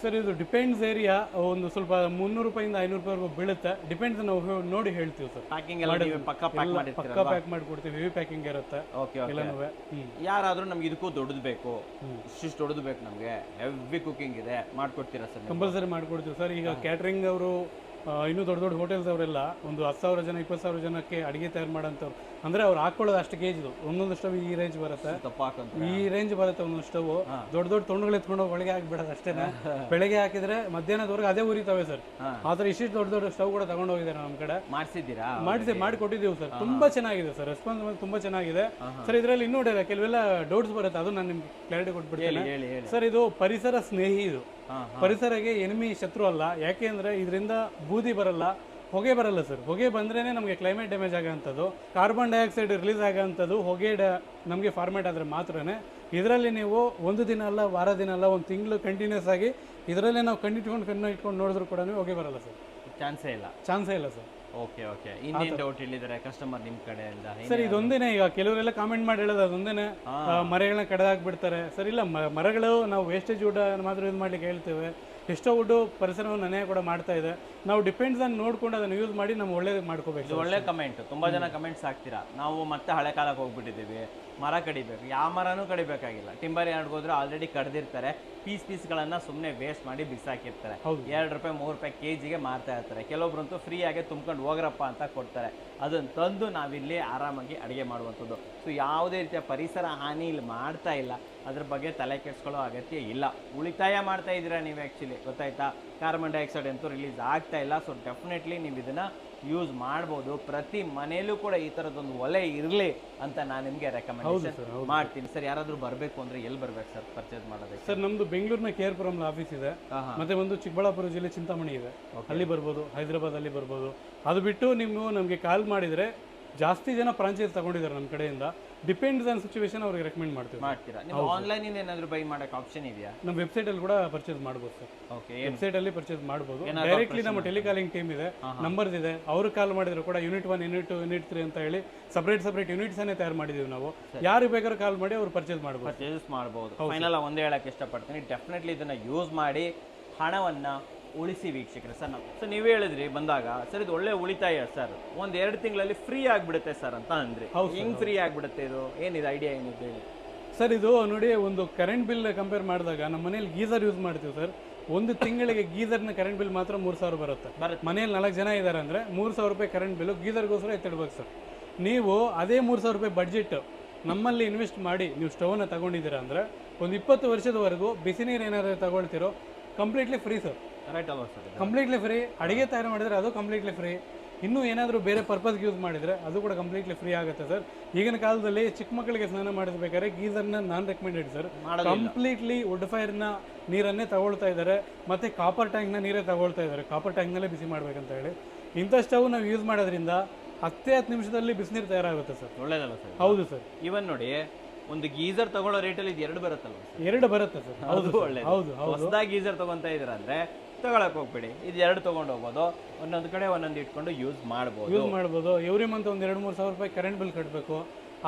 ಸರ್ ಇದು ಡಿಪೆಂಡ್ಸ್ ಏರಿಯಾ ಒಂದು ಸ್ವಲ್ಪ ಮುನ್ನೂರು ರೂಪಾಯಿಂದ ಐನೂರು ರೂಪಾಯಿವರೆಗೂ ಬೀಳುತ್ತೆ. ಡಿಪೆಂಡ್ಸ್ ನಾವು ನೋಡಿ ಹೇಳ್ತೀವಿ ಸರ್.
ಪ್ಯಾಕಿಂಗ್ ಎಲ್ಲ ಪಕ್ಕ ಪ್ಯಾಕ್
ಪಕ್ಕ
ಮಾಡಿರ್ತೀರಲ್ವಾ?
ಪ್ಯಾಕ್ ಮಾಡಿಕೊಡ್ತೀವಿ. ವಿವಿ ಪ್ಯಾಕಿಂಗ್ ಇರುತ್ತೆ.
ಓಕೆ ಓಕೆ
ಎಲ್ಲನೂ
ಯಾರಾದರೂ ನಮ್ಗೆ ಇದಕ್ಕೂ ದೊಡ್ಡದು ಬೇಕು. ಇಷ್ಟಿಷ್ಟು ದೊಡ್ಡದು ಬೇಕು ನಮಗೆ. ಹೆವಿ ಕುಕಿಂಗ್ ಇದೆ. ಮಾಡ್ಕೊಡ್ತೀರಾ ಸರ್
ಕಂಪಲ್ಸರಿ ಮಾಡ್ಕೊಡ್ತೀವಿ ಸರ್. ಈಗ ಕ್ಯಾಟ್ರಿಂಗ್ ಅವರು ಇನ್ನೂ ದೊಡ್ಡ ದೊಡ್ಡ ಹೋಟೆಲ್ಸ್ ಅವರೆಲ್ಲ ಒಂದು ಹತ್ತು ಸಾವಿರ ಜನ ಇಪ್ಪತ್ತು ಸಾವಿರ ಜನಕ್ಕೆ ಅಡುಗೆ ತಯಾರು ಮಾಡೋಂಥವ್ರು ಅಂದರೆ ಅವ್ರು ಹಾಕೊಳ್ಳೋದು ಅಷ್ಟು ಕೇಜ್ದು ಒಂದೊಂದು ಸ್ಟವ್ ಈ ರೇಂಜ್ ಬರುತ್ತೆ. ಈ ರೇಂಜ್ ಬರುತ್ತೆ ಒಂದೊಂದು ಸ್ಟವ್. ದೊಡ್ಡ ದೊಡ್ಡ ತೊಂಡುಗಳು ಎತ್ಕೊಂಡು ಒಳಗೆ ಹಾಕ್ಬಿಡೋದು ಅಷ್ಟೇನೆ. ಬೆಳಗ್ಗೆ ಹಾಕಿದ್ರೆ ಮಧ್ಯಾಹ್ನದವರೆಗೆ ಅದೇ ಉರಿತಾವೆ ಸರ್.
ಆದ್ರೆ
ಆ ಥರ ಇಷ್ಟಿಷ್ಟು ದೊಡ್ಡ ದೊಡ್ಡ ಸ್ಟವ್ ಕೂಡ ತಗೊಂಡು ಹೋಗಿದ್ದಾರೆ ನಮ್ಮ ಕಡೆ.
ಮಾಡಿಸಿದ್ದೀರಾ?
ಮಾಡಿಸಿ ಮಾಡಿ ಕೊಟ್ಟಿದ್ದೀವಿ ಸರ್. ತುಂಬಾ ಚೆನ್ನಾಗಿದೆ ಸರ್. ರೆಸ್ಪಾನ್ಸ್ ತುಂಬಾ ಚೆನ್ನಾಗಿದೆ. ಸರ್ ಇದರಲ್ಲಿ ಇನ್ನೂ ಕೆಲವೆಲ್ಲ ಡೌಟ್ಸ್ ಬರುತ್ತೆ. ಅದು ನಾನು ನಿಮ್ಗೆ ಕ್ಲಾರಿಟಿ ಕೊಟ್ಬಿಡ್ತೀನಿ. ಸರ್ ಇದು ಪರಿಸರ ಸ್ನೇಹಿ ಇದು. ಪರಿಸರಕ್ಕೆ ಎನಿಮಿ ಶತ್ರು ಅಲ್ಲ. ಯಾಕೆ ಅಂದ್ರೆ ಇದರಿಂದ ಬೂದಿ ಬರಲ್ಲ ಹೊಗೆ ಬರಲ್ಲ ಸರ್ ಹೊಗೆ ಬಂದ್ರೇನೆ ನಮಗೆ ಕ್ಲೈಮೇಟ್ ಡ್ಯಾಮೇಜ್ ಆಗೋಂಥದ್ದು. ಕಾರ್ಬನ್ ಡೈಆಕ್ಸೈಡ್ ರಿಲೀಸ್ ಆಗೋಂಥದ್ದು ಹೊಗೆ ಡ ನಮಗೆ ಫಾರ್ಮೇಟ್ ಆದರೆ ಮಾತ್ರನೇ. ಇದರಲ್ಲಿ ನೀವು ಒಂದು ದಿನ ಅಲ್ಲ ವಾರ ದಿನ ಅಲ್ಲ ಒಂದು ತಿಂಗಳು ಕಂಟಿನ್ಯೂಸ್ ಆಗಿ ಇದರಲ್ಲೇ ನಾವು ಕಣ್ಣಿಟ್ಕೊಂಡು ಕಣ್ಣು ಇಟ್ಕೊಂಡು ನೋಡಿದ್ರು ಕೂಡ ಹೊಗೆ ಬರಲ್ಲ ಸರ್
ಚಾನ್ಸೇ ಇಲ್ಲ.
ಚಾನ್ಸೇ ಇಲ್ಲ ಸರ್
ಓಕೆ ಓಕೆ ಇನ್ನೇನು ಡೌಟ್ ಹೇಳಿದ್ದಾರೆ ಕಸ್ಟಮರ್ ನಿಮ್ಮ ಕಡೆಯಿಂದ
ಸರ್ ಇದೊಂದೇನೆ ಈಗ ಕೆಲವರೆಲ್ಲ ಕಾಮೆಂಟ್ ಮಾಡಿ ಹೇಳೋದು ಅದೊಂದೇನೆ. ಮರಗಳನ್ನ ಕಡ್ದಾಕ್ಬಿಡ್ತಾರೆ. ಸರ್ ಇಲ್ಲ ಮರಗಳು ನಾವು ವೇಸ್ಟೇಜ್ ಊಟ ಮಾತ್ರ ಯೂಸ್ ಮಾಡ್ಲಿಕ್ಕೆ ಹೇಳ್ತೇವೆ. ಎಷ್ಟೋ ವುಡ್ಡು ಪರಿಸರವನ್ನು ನನೆಯ ಕೂಡ ಮಾಡ್ತಾ ಇದೆ. ನಾವು ಡಿಪೆಂಡ್ಸ್ ಅನ್ನು ನೋಡ್ಕೊಂಡು ಅದನ್ನು ಯೂಸ್ ಮಾಡಿ ನಾವು ಒಳ್ಳೇದು ಮಾಡ್ಕೋಬೇಕು
ಒಳ್ಳೆ ಕಮೆಂಟ್ ತುಂಬಾ ಜನ ಕಮೆಂಟ್ಸ್ ಹಾಕ್ತೀರಾ? ನಾವು ಮತ್ತೆ ಹಳೆ ಕಾಲಕ್ಕೆ ಹೋಗ್ಬಿಟ್ಟಿದ್ದೀವಿ. ಮರ ಕಡಿಬೇಕು. ಯಾವ ಮರನೂ ಕಡಿಬೇಕಾಗಿಲ್ಲ. ಟಿಂಬರ್ ಯಾರ್ಡ್ ಹೋದ್ರೆ ಆಲ್ರೆಡಿ ಕಡ್ದಿರ್ತಾರೆ ಪೀಸ್ ಪೀಸ್ಗಳನ್ನು ಸುಮ್ಮನೆ ವೇಸ್ಟ್ ಮಾಡಿ ಬಿಸಾಕಿರ್ತಾರೆ. ಎರಡು ರೂಪಾಯಿ ಮೂರು ರೂಪಾಯಿ ಕೆ ಜಿಗೆ ಮಾರ್ತಾ ಇರ್ತಾರೆ. ಕೆಲವೊಬ್ರಂತೂ ಫ್ರೀಯಾಗಿ ತುಂಬ್ಕೊಂಡು ಹೋಗ್ರಪ್ಪ ಅಂತ ಕೊಡ್ತಾರೆ. ಅದನ್ನು ತಂದು ನಾವಿಲ್ಲಿ ಆರಾಮಾಗಿ ಅಡುಗೆ ಮಾಡುವಂಥದ್ದು. ಸೊ ಯಾವುದೇ ರೀತಿಯ ಪರಿಸರ ಹಾನಿ ಇಲ್ಲಿ ಮಾಡ್ತಾ ಇಲ್ಲ. ಅದ್ರ ಬಗ್ಗೆ ತಲೆ ಕೆಡ್ಸ್ಕೊಳ್ಳೋ ಅಗತ್ಯ ಇಲ್ಲ. ಉಳಿತಾಯ ಮಾಡ್ತಾ ಇದ್ದೀರಾ ನೀವು ಆ್ಯಕ್ಚುಲಿ ಗೊತ್ತಾಯ್ತಾ? ಕಾರ್ಬನ್ ಡೈಆಕ್ಸೈಡ್ ಅಂತೂ ರಿಲೀಸ್ ಆಗ್ತಾ ಇಲ್ಲ ಸೊ ಡೆಫಿನೆಟ್ಲಿ ನೀವು ಇದನ್ನು ಯೂಸ್ ಮಾಡ್ಬೋದು. ಪ್ರತಿ ಮನೆಯಲ್ಲೂ ಕೂಡ ಈ ಥರದ್ದೊಂದು ಒಲೆ ಇರಲಿ ಅಂತ ನಾನು ನಿಮಗೆ ರೆಕಮೆಂಡೇಶನ್
ಸರ್,
ಮಾಡ್ತೀನಿ. ಸರ್ ಯಾರಾದರೂ ಬರಬೇಕು ಅಂದರೆ ಎಲ್ಲಿ ಬರಬೇಕು ಸರ್ ಪರ್ಚೇಸ್ ಮಾಡೋದಕ್ಕೆ?
ಸರ್ ನಮ್ದು ಬೆಂಗಳೂರಿನ ಕೆ ಆರ್ ಪುರಂ ಆಫೀಸ್ ಇದೆ. ಮತ್ತೆ ಒಂದು ಚಿಕ್ಕಬಳ್ಳಾಪುರ ಜಿಲ್ಲೆ ಚಿಂತಾಮಣಿ ಇದೆ. ಅಲ್ಲಿ ಬರ್ಬೋದು ಹೈದರಾಬಾದ್ ಅಲ್ಲಿ ಬರ್ಬೋದು. ಅದು ಬಿಟ್ಟು ನೀವು ನಮಗೆ ಕಾಲ್ ಮಾಡಿದರೆ ಜಾಸ್ತಿ ಜನ ಫ್ರಾಂಚೈಸ್ ತಗೊಂಡಿದ್ದಾರೆ ನಮ್ಮ ಕಡೆಯಿಂದ. ಡಿಪೆಂಡ್ಸ್ ಆನ್ ಸಿಚುವೇಶನ್ ಅವ್ರಿಗೆ ರೆಕಮೆಂಡ್ ಮಾಡ್ತೀವಿ.
ಮಾಡ್ತೀರಾ? ನೀವು ಆನ್ಲೈನಿಂದ ಏನಾದರೂ ಬೈ ಮಾಡಕ್ಕೆ ಆಪ್ಷನ್ ಇದೆಯಾ?
ನಮ್ಮ ವೆಬ್ಸೈಟ್ ಅಲ್ಲಿ ಕೂಡ ಪರ್ಚೇಸ್ ಮಾಡ್ಬೋದು ಸರ್.
ಓಕೆ
ವೆಬ್ಸೈಟ್ ಅಲ್ಲಿ ಪರ್ಚೇಸ್
ಮಾಡ್ಬೋದು.
ಡೈರೆಕ್ಟ್ಲಿ ನಮ್ಮ ಟೆಲಿಕಾಲಿಂಗ್ ಟೀಮ್ ಇದೆ ನಂಬರ್ಸ್ ಇದೆ. ಅವರು ಕಾಲ್ ಮಾಡಿದ್ರು ಕೂಡ unit one unit two unit three ಅಂತ ಹೇಳಿ ಸಪ್ರೇಟ್ ಸಪ್ರೇಟ್ ಯೂನಿಟ್ಸ್ ಅನ್ನೇ ತಯಾರು ಮಾಡಿದೀವಿ ನಾವು. ಯಾರು ಬೇಕಾದ್ರೂ ಕಾಲ್ ಮಾಡಿ ಅವ್ರು ಪರ್ಚೇಸ್ ಮಾಡ್ಬೋದು.
ಪರ್ಚೇಸ್ ಮಾಡ್ಬೋದು. ಫೈನಲ್ ಒಂದೇ ಹೇಳಕ್ಕೆ ಇಷ್ಟಪಡ್ತೀನಿ. ಡೆಫಿನೆಟ್ಲಿ ಇದನ್ನ ಯೂಸ್ ಮಾಡಿ ಹಣವನ್ನ ಉಳಿಸಿ ವೀಕ್ಷಕರೇ ಸರ್ ನಾವು ಸರ್ ನೀವೇ ಹೇಳಿದ್ರಿ ಬಂದಾಗ ಸರ್ ಇದು ಒಳ್ಳೆ ಉಳಿತಾಯ ಸರ್. ಒಂದ್ ಎರಡು ತಿಂಗಳಲ್ಲಿ ಫ್ರೀ ಆಗ್ಬಿಡುತ್ತೆ ಸರ್ ಅಂತ ಅಂದ್ರಿ. ಹೆಂಗ್ ಫ್ರೀ ಆಗ್ಬಿಡುತ್ತೆ ಇದು? ಏನಿದೆ ಐಡಿಯಾ ಏನಿದೆ ಹೇಳಿ?
ಸರ್ ಇದು ನೋಡಿ ಒಂದು ಕರೆಂಟ್ ಬಿಲ್ ಕಂಪೇರ್ ಮಾಡಿದಾಗ ನಮ್ಮ ಮನೇಲಿ ಗೀಸರ್ ಯೂಸ್ ಮಾಡ್ತೀವಿ ಸರ್. ಒಂದು ತಿಂಗಳಿಗೆ ಗೀಸರ್ನ ಕರೆಂಟ್ ಬಿಲ್ ಮಾತ್ರ ಮೂರು ಸಾವಿರ ಬರುತ್ತೆ.
ಬರುತ್ತೆ.
ಮನೇಲಿ ನಾಲ್ಕು ಜನ ಇದ್ದಾರೆ ಅಂದರೆ ಮೂರು ಸಾವಿರ ರೂಪಾಯಿ ಕರೆಂಟ್ ಬಿಲ್ಲು ಗೀಸರ್ಗೋಸ್ಕರ ಎತ್ತಿಡ್ಬೇಕು ಸರ್. ನೀವು ಅದೇ ಮೂರು ಸಾವಿರ ರೂಪಾಯಿ ಬಡ್ಜೆಟ್ ನಮ್ಮಲ್ಲಿ ಇನ್ವೆಸ್ಟ್ ಮಾಡಿ ನೀವು ಸ್ಟವ್ನ ತಗೊಂಡಿದ್ದೀರಾ ಅಂದರೆ ಒಂದು ಇಪ್ಪತ್ತು ವರ್ಷದವರೆಗೂ ಬಿಸಿ ನೀರು ಏನಾದರೂ ತಗೊಳ್ತಿರೋ ಕಂಪ್ಲೀಟ್ಲಿ ಫ್ರೀ ಸರ್.
ರೈಟ್ ಅಲ್ವಾ ಸರ್
ಕಂಪ್ಲೀಟ್ಲಿ ಫ್ರೀ ಅಡಿಗೆ ತಯಾರು ಮಾಡಿದ್ರೆ ಅದು ಕಂಪ್ಲೀಟ್ಲಿ ಫ್ರೀ ಇನ್ನೂ ಏನಾದರೂ ಬೇರೆ ಪರ್ಪಸ್ಗೆ ಯೂಸ್ ಮಾಡಿದರೆ ಅದು ಕೂಡ ಕಂಪ್ಲೀಟ್ಲಿ ಫ್ರೀ ಆಗುತ್ತೆ ಸರ್ ಈಗಿನ ಕಾಲದಲ್ಲಿ ಚಿಕ್ಕ ಮಕ್ಕಳಿಗೆ ಸ್ನಾನ ಮಾಡಿಸ್ಬೇಕಾದ್ರೆ ಗೀಸರ್ನ non recommended sir completely wood ಫೈರ್ನ ನೀರನ್ನೇ ತಗೊಳ್ತಾ ಇದ್ದಾರೆ ಮತ್ತೆ ಕಾಪರ್ ಟ್ಯಾಂಕ್ನ ನೀರೇ ತಗೊಳ್ತಾ ಇದ್ದಾರೆ. ಕಾಪರ್ ಟ್ಯಾಂಕ್ನಲ್ಲೇ ಬಿಸಿ ಮಾಡಬೇಕಂತ ಹೇಳಿ. ಇಂಥ ಸ್ಟವ್ ನಾವು ಯೂಸ್ ಮಾಡೋದ್ರಿಂದ ಹತ್ತೇ ಹತ್ತು ನಿಮಿಷದಲ್ಲಿ ಬಿಸಿನೀರು ತಯಾರಾಗುತ್ತೆ ಸರ್
ಒಳ್ಳೇದಲ್ಲ ಸರ್
ಹೌದು ಸರ್
ಇವನ್ ನೋಡಿ ಒಂದು ಗೀಸರ್ ತಗೊಳ್ಳೋ ರೇಟಲ್ಲಿ ಇದು ಎರಡು ಬರುತ್ತಲ್ಲ
ಎರಡು ಬರುತ್ತೆ ಸರ್ ಹೌದು
ಒಳ್ಳೆ
ಹೌದು.
ಹೊಸದಾಗಿ ಗೀಸರ್ ತಗೊಂತ ಇದ್ದೀರ ಅಂದ್ರೆ ತಗೊಳಕ್ ಹೋಗ್ಬೇಡಿ. ಇದು ಎರಡು ತಗೊಂಡು ಹೋಗ್ಬೋದು. ಒಂದೊಂದು ಕಡೆ ಒಂದೊಂದು ಇಟ್ಕೊಂಡು ಯೂಸ್ ಮಾಡ್ಬೋದು.
ಯೂಸ್ ಮಾಡ್ಬೋದು. ಎವ್ರಿ ಮಂತ್ ಒಂದು ಎರಡು ಮೂರು ಸಾವಿರ ರೂಪಾಯಿ ಕರೆಂಟ್ ಬಿಲ್ ಕಟ್ಟಬೇಕು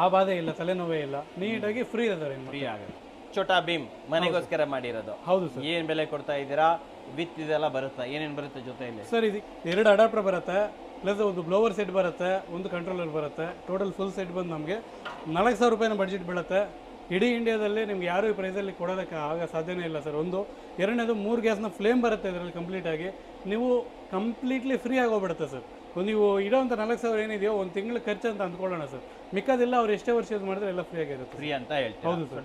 ಆ ಬಾಧೆ ಇಲ್ಲ ತಲೆನೋವೇ ಇಲ್ಲ. ನೀಟಾಗಿ ಫ್ರೀ ಇನ್ನು
ಫ್ರೀ ಆಗುತ್ತೆ. ಚೋಟಾ ಭೀಮ್ ಮನೆಗೋಸ್ಕರ ಮಾಡಿರೋದು.
ಹೌದು ಸರ್.
ಏನ್ ಬೆಲೆ ಕೊಡ್ತಾ ಇದ್ದೀರಾ? ವಿತ್ ಇದೆಲ್ಲ ಬರುತ್ತಾ? ಏನೇನ್ ಬರುತ್ತೆ ಜೊತೆಯಲ್ಲಿ?
ಸರ್ ಇದು ಎರಡು ಅಡಾಪ್ಟರ್ ಬರುತ್ತೆ ಪ್ಲಸ್ ಒಂದು ಬ್ಲೋವರ್ ಸೆಟ್ ಬರುತ್ತೆ ಒಂದು ಕಂಟ್ರೋಲರ್ ಬರುತ್ತೆ. ಟೋಟಲ್ ಫುಲ್ ಸೆಟ್ ಬಂದು ನಮಗೆ ನಾಲ್ಕು ಸಾವಿರ ರೂಪಾಯಿನ ಬಡ್ಜೆಟ್ ಬೀಳುತ್ತೆ. ಇಡೀ ಇಂಡಿಯಾದಲ್ಲಿ ನಿಮ್ಗೆ ಯಾರು ಈ ಪ್ರೈಸಲ್ಲಿ ಕೊಡೋದಕ್ಕೆ ಆಗ ಸಾಧ್ಯನೇ ಇಲ್ಲ ಸರ್. ಒಂದು ಎರಡನೇದು ಮೂರು ಗ್ಯಾಸ್ನ ಫ್ಲೇಮ್ ಬರುತ್ತೆ ಇದರಲ್ಲಿ ಕಂಪ್ಲೀಟ್ ಆಗಿ. ನೀವು ಕಂಪ್ಲೀಟ್ಲಿ ಫ್ರೀ ಆಗೋಗ್ಬಿಡುತ್ತೆ ಸರ್. ಒಂದು ನೀವು ಅಂತ ನಾಲ್ಕು ಸಾವಿರ ಏನಿದೆಯೋ ಒಂದು ತಿಂಗಳು ಖರ್ಚು ಅಂತ ಅಂದ್ಕೊಳ್ಳೋಣ ಸರ್. ಮಿಕ್ಕದಿಲ್ಲ ಅವ್ರು ಎಷ್ಟೇ ವರ್ಷ ಯೂಸ್ ಮಾಡಿದ್ರೆ ಎಲ್ಲ ಫ್ರೀ ಆಗಿರುತ್ತೆ
ಫ್ರೀ ಅಂತ ಹೇಳ್ತೀವಿ
ಹೌದು
ಸರ್.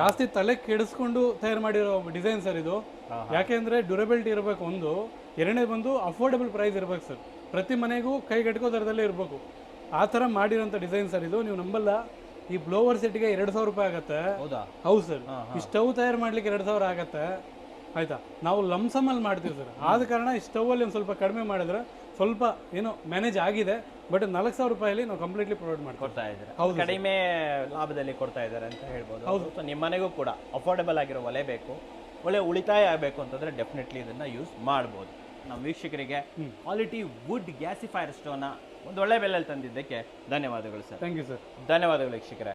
ಜಾಸ್ತಿ ತಲೆ ಕೆಡಿಸ್ಕೊಂಡು ತಯಾರು ಮಾಡಿರೋ ಡಿಸೈನ್ ಸರ್ ಇದು. ಯಾಕೆಂದ್ರೆ ಡ್ಯೂರಬಿಲಿಟಿ ಇರಬೇಕು ಒಂದು ಎರಡನೇ ಬಂದು ಅಫೋರ್ಡಬಲ್ ಪ್ರೈಸ್ ಇರಬೇಕು ಸರ್. ಪ್ರತಿ ಮನೆಗೂ ಕೈಗೆಟ್ಕೋ ದರದಲ್ಲೇ ಇರಬೇಕು. ಆ ಥರ ಮಾಡಿರೋಂಥ ಡಿಸೈನ್ ಸರ್ ಇದು. ನೀವು ನಂಬಲ್ಲ. ಈ ಬ್ಲೋವರ್ ಸೆಟ್ಗೆ ಎರಡು ಸಾವಿರ ರೂಪಾಯಿ ಆಗತ್ತೆ.
ಹೌದಾ?
ಹೌದು ಸರ್. ಈ ಸ್ಟವ್ ತಯಾರು ಮಾಡ್ಲಿಕ್ಕೆ ಎರಡು ಸಾವಿರ ಆಗತ್ತೆ. ಆಯ್ತಾ? ನಾವು ಲಮ್ಸಮಲ್ಲಿ ಮಾಡ್ತೀವಿ ಸರ್. ಆದ ಕಾರಣ ಈ ಸ್ಟವ್ವಲ್ಲಿ ಒಂದು ಸ್ವಲ್ಪ ಕಡಿಮೆ ಮಾಡಿದ್ರೆ ಸ್ವಲ್ಪ ಏನೋ ಮ್ಯಾನೇಜ್ ಆಗಿದೆ ಬಟ್ ನಾಲ್ಕು ಸಾವಿರ ರೂಪಾಯಲ್ಲಿ ನಾವು ಕಂಪ್ಲೀಟ್ಲಿ ಪ್ರೊವೈಡ್ ಮಾಡ್ತೀವಿ.
ಕೊಡ್ತಾ ಇದ್ದಾರೆ?
ಹೌದು
ಕಡಿಮೆ ಲಾಭದಲ್ಲಿ ಕೊಡ್ತಾ ಇದ್ದಾರೆ ಅಂತ ಹೇಳ್ಬೋದು. ಹೌದು. ಸೊ ನಿಮ್ಮ ಮನೆಗೂ ಕೂಡ ಅಫೋರ್ಡೆಬಲ್ ಆಗಿರೋ ಒಲೆ ಬೇಕು. ಒಳ್ಳೆ ಉಳಿತಾಯ ಆಗಬೇಕು ಅಂತಂದ್ರೆ ಡೆಫಿನೆಟ್ಲಿ ಇದನ್ನ ಯೂಸ್ ಮಾಡ್ಬೋದು. ನಮ್ಮ ವೀಕ್ಷಕರಿಗೆ ಕ್ವಾಲಿಟಿ ವುಡ್ ಗ್ಯಾಸಿಫೈರ್ ಸ್ಟೋವ್ನ ಒಂದು ಒಳ್ಳೆ ಬೆಲೆಯಲ್ಲಿ ತಂದಿದ್ದಕ್ಕೆ ಧನ್ಯವಾದಗಳು ಸರ್.
ಥ್ಯಾಂಕ್ ಯು ಸರ್
ಧನ್ಯವಾದಗಳು ವೀಕ್ಷಕರೇ.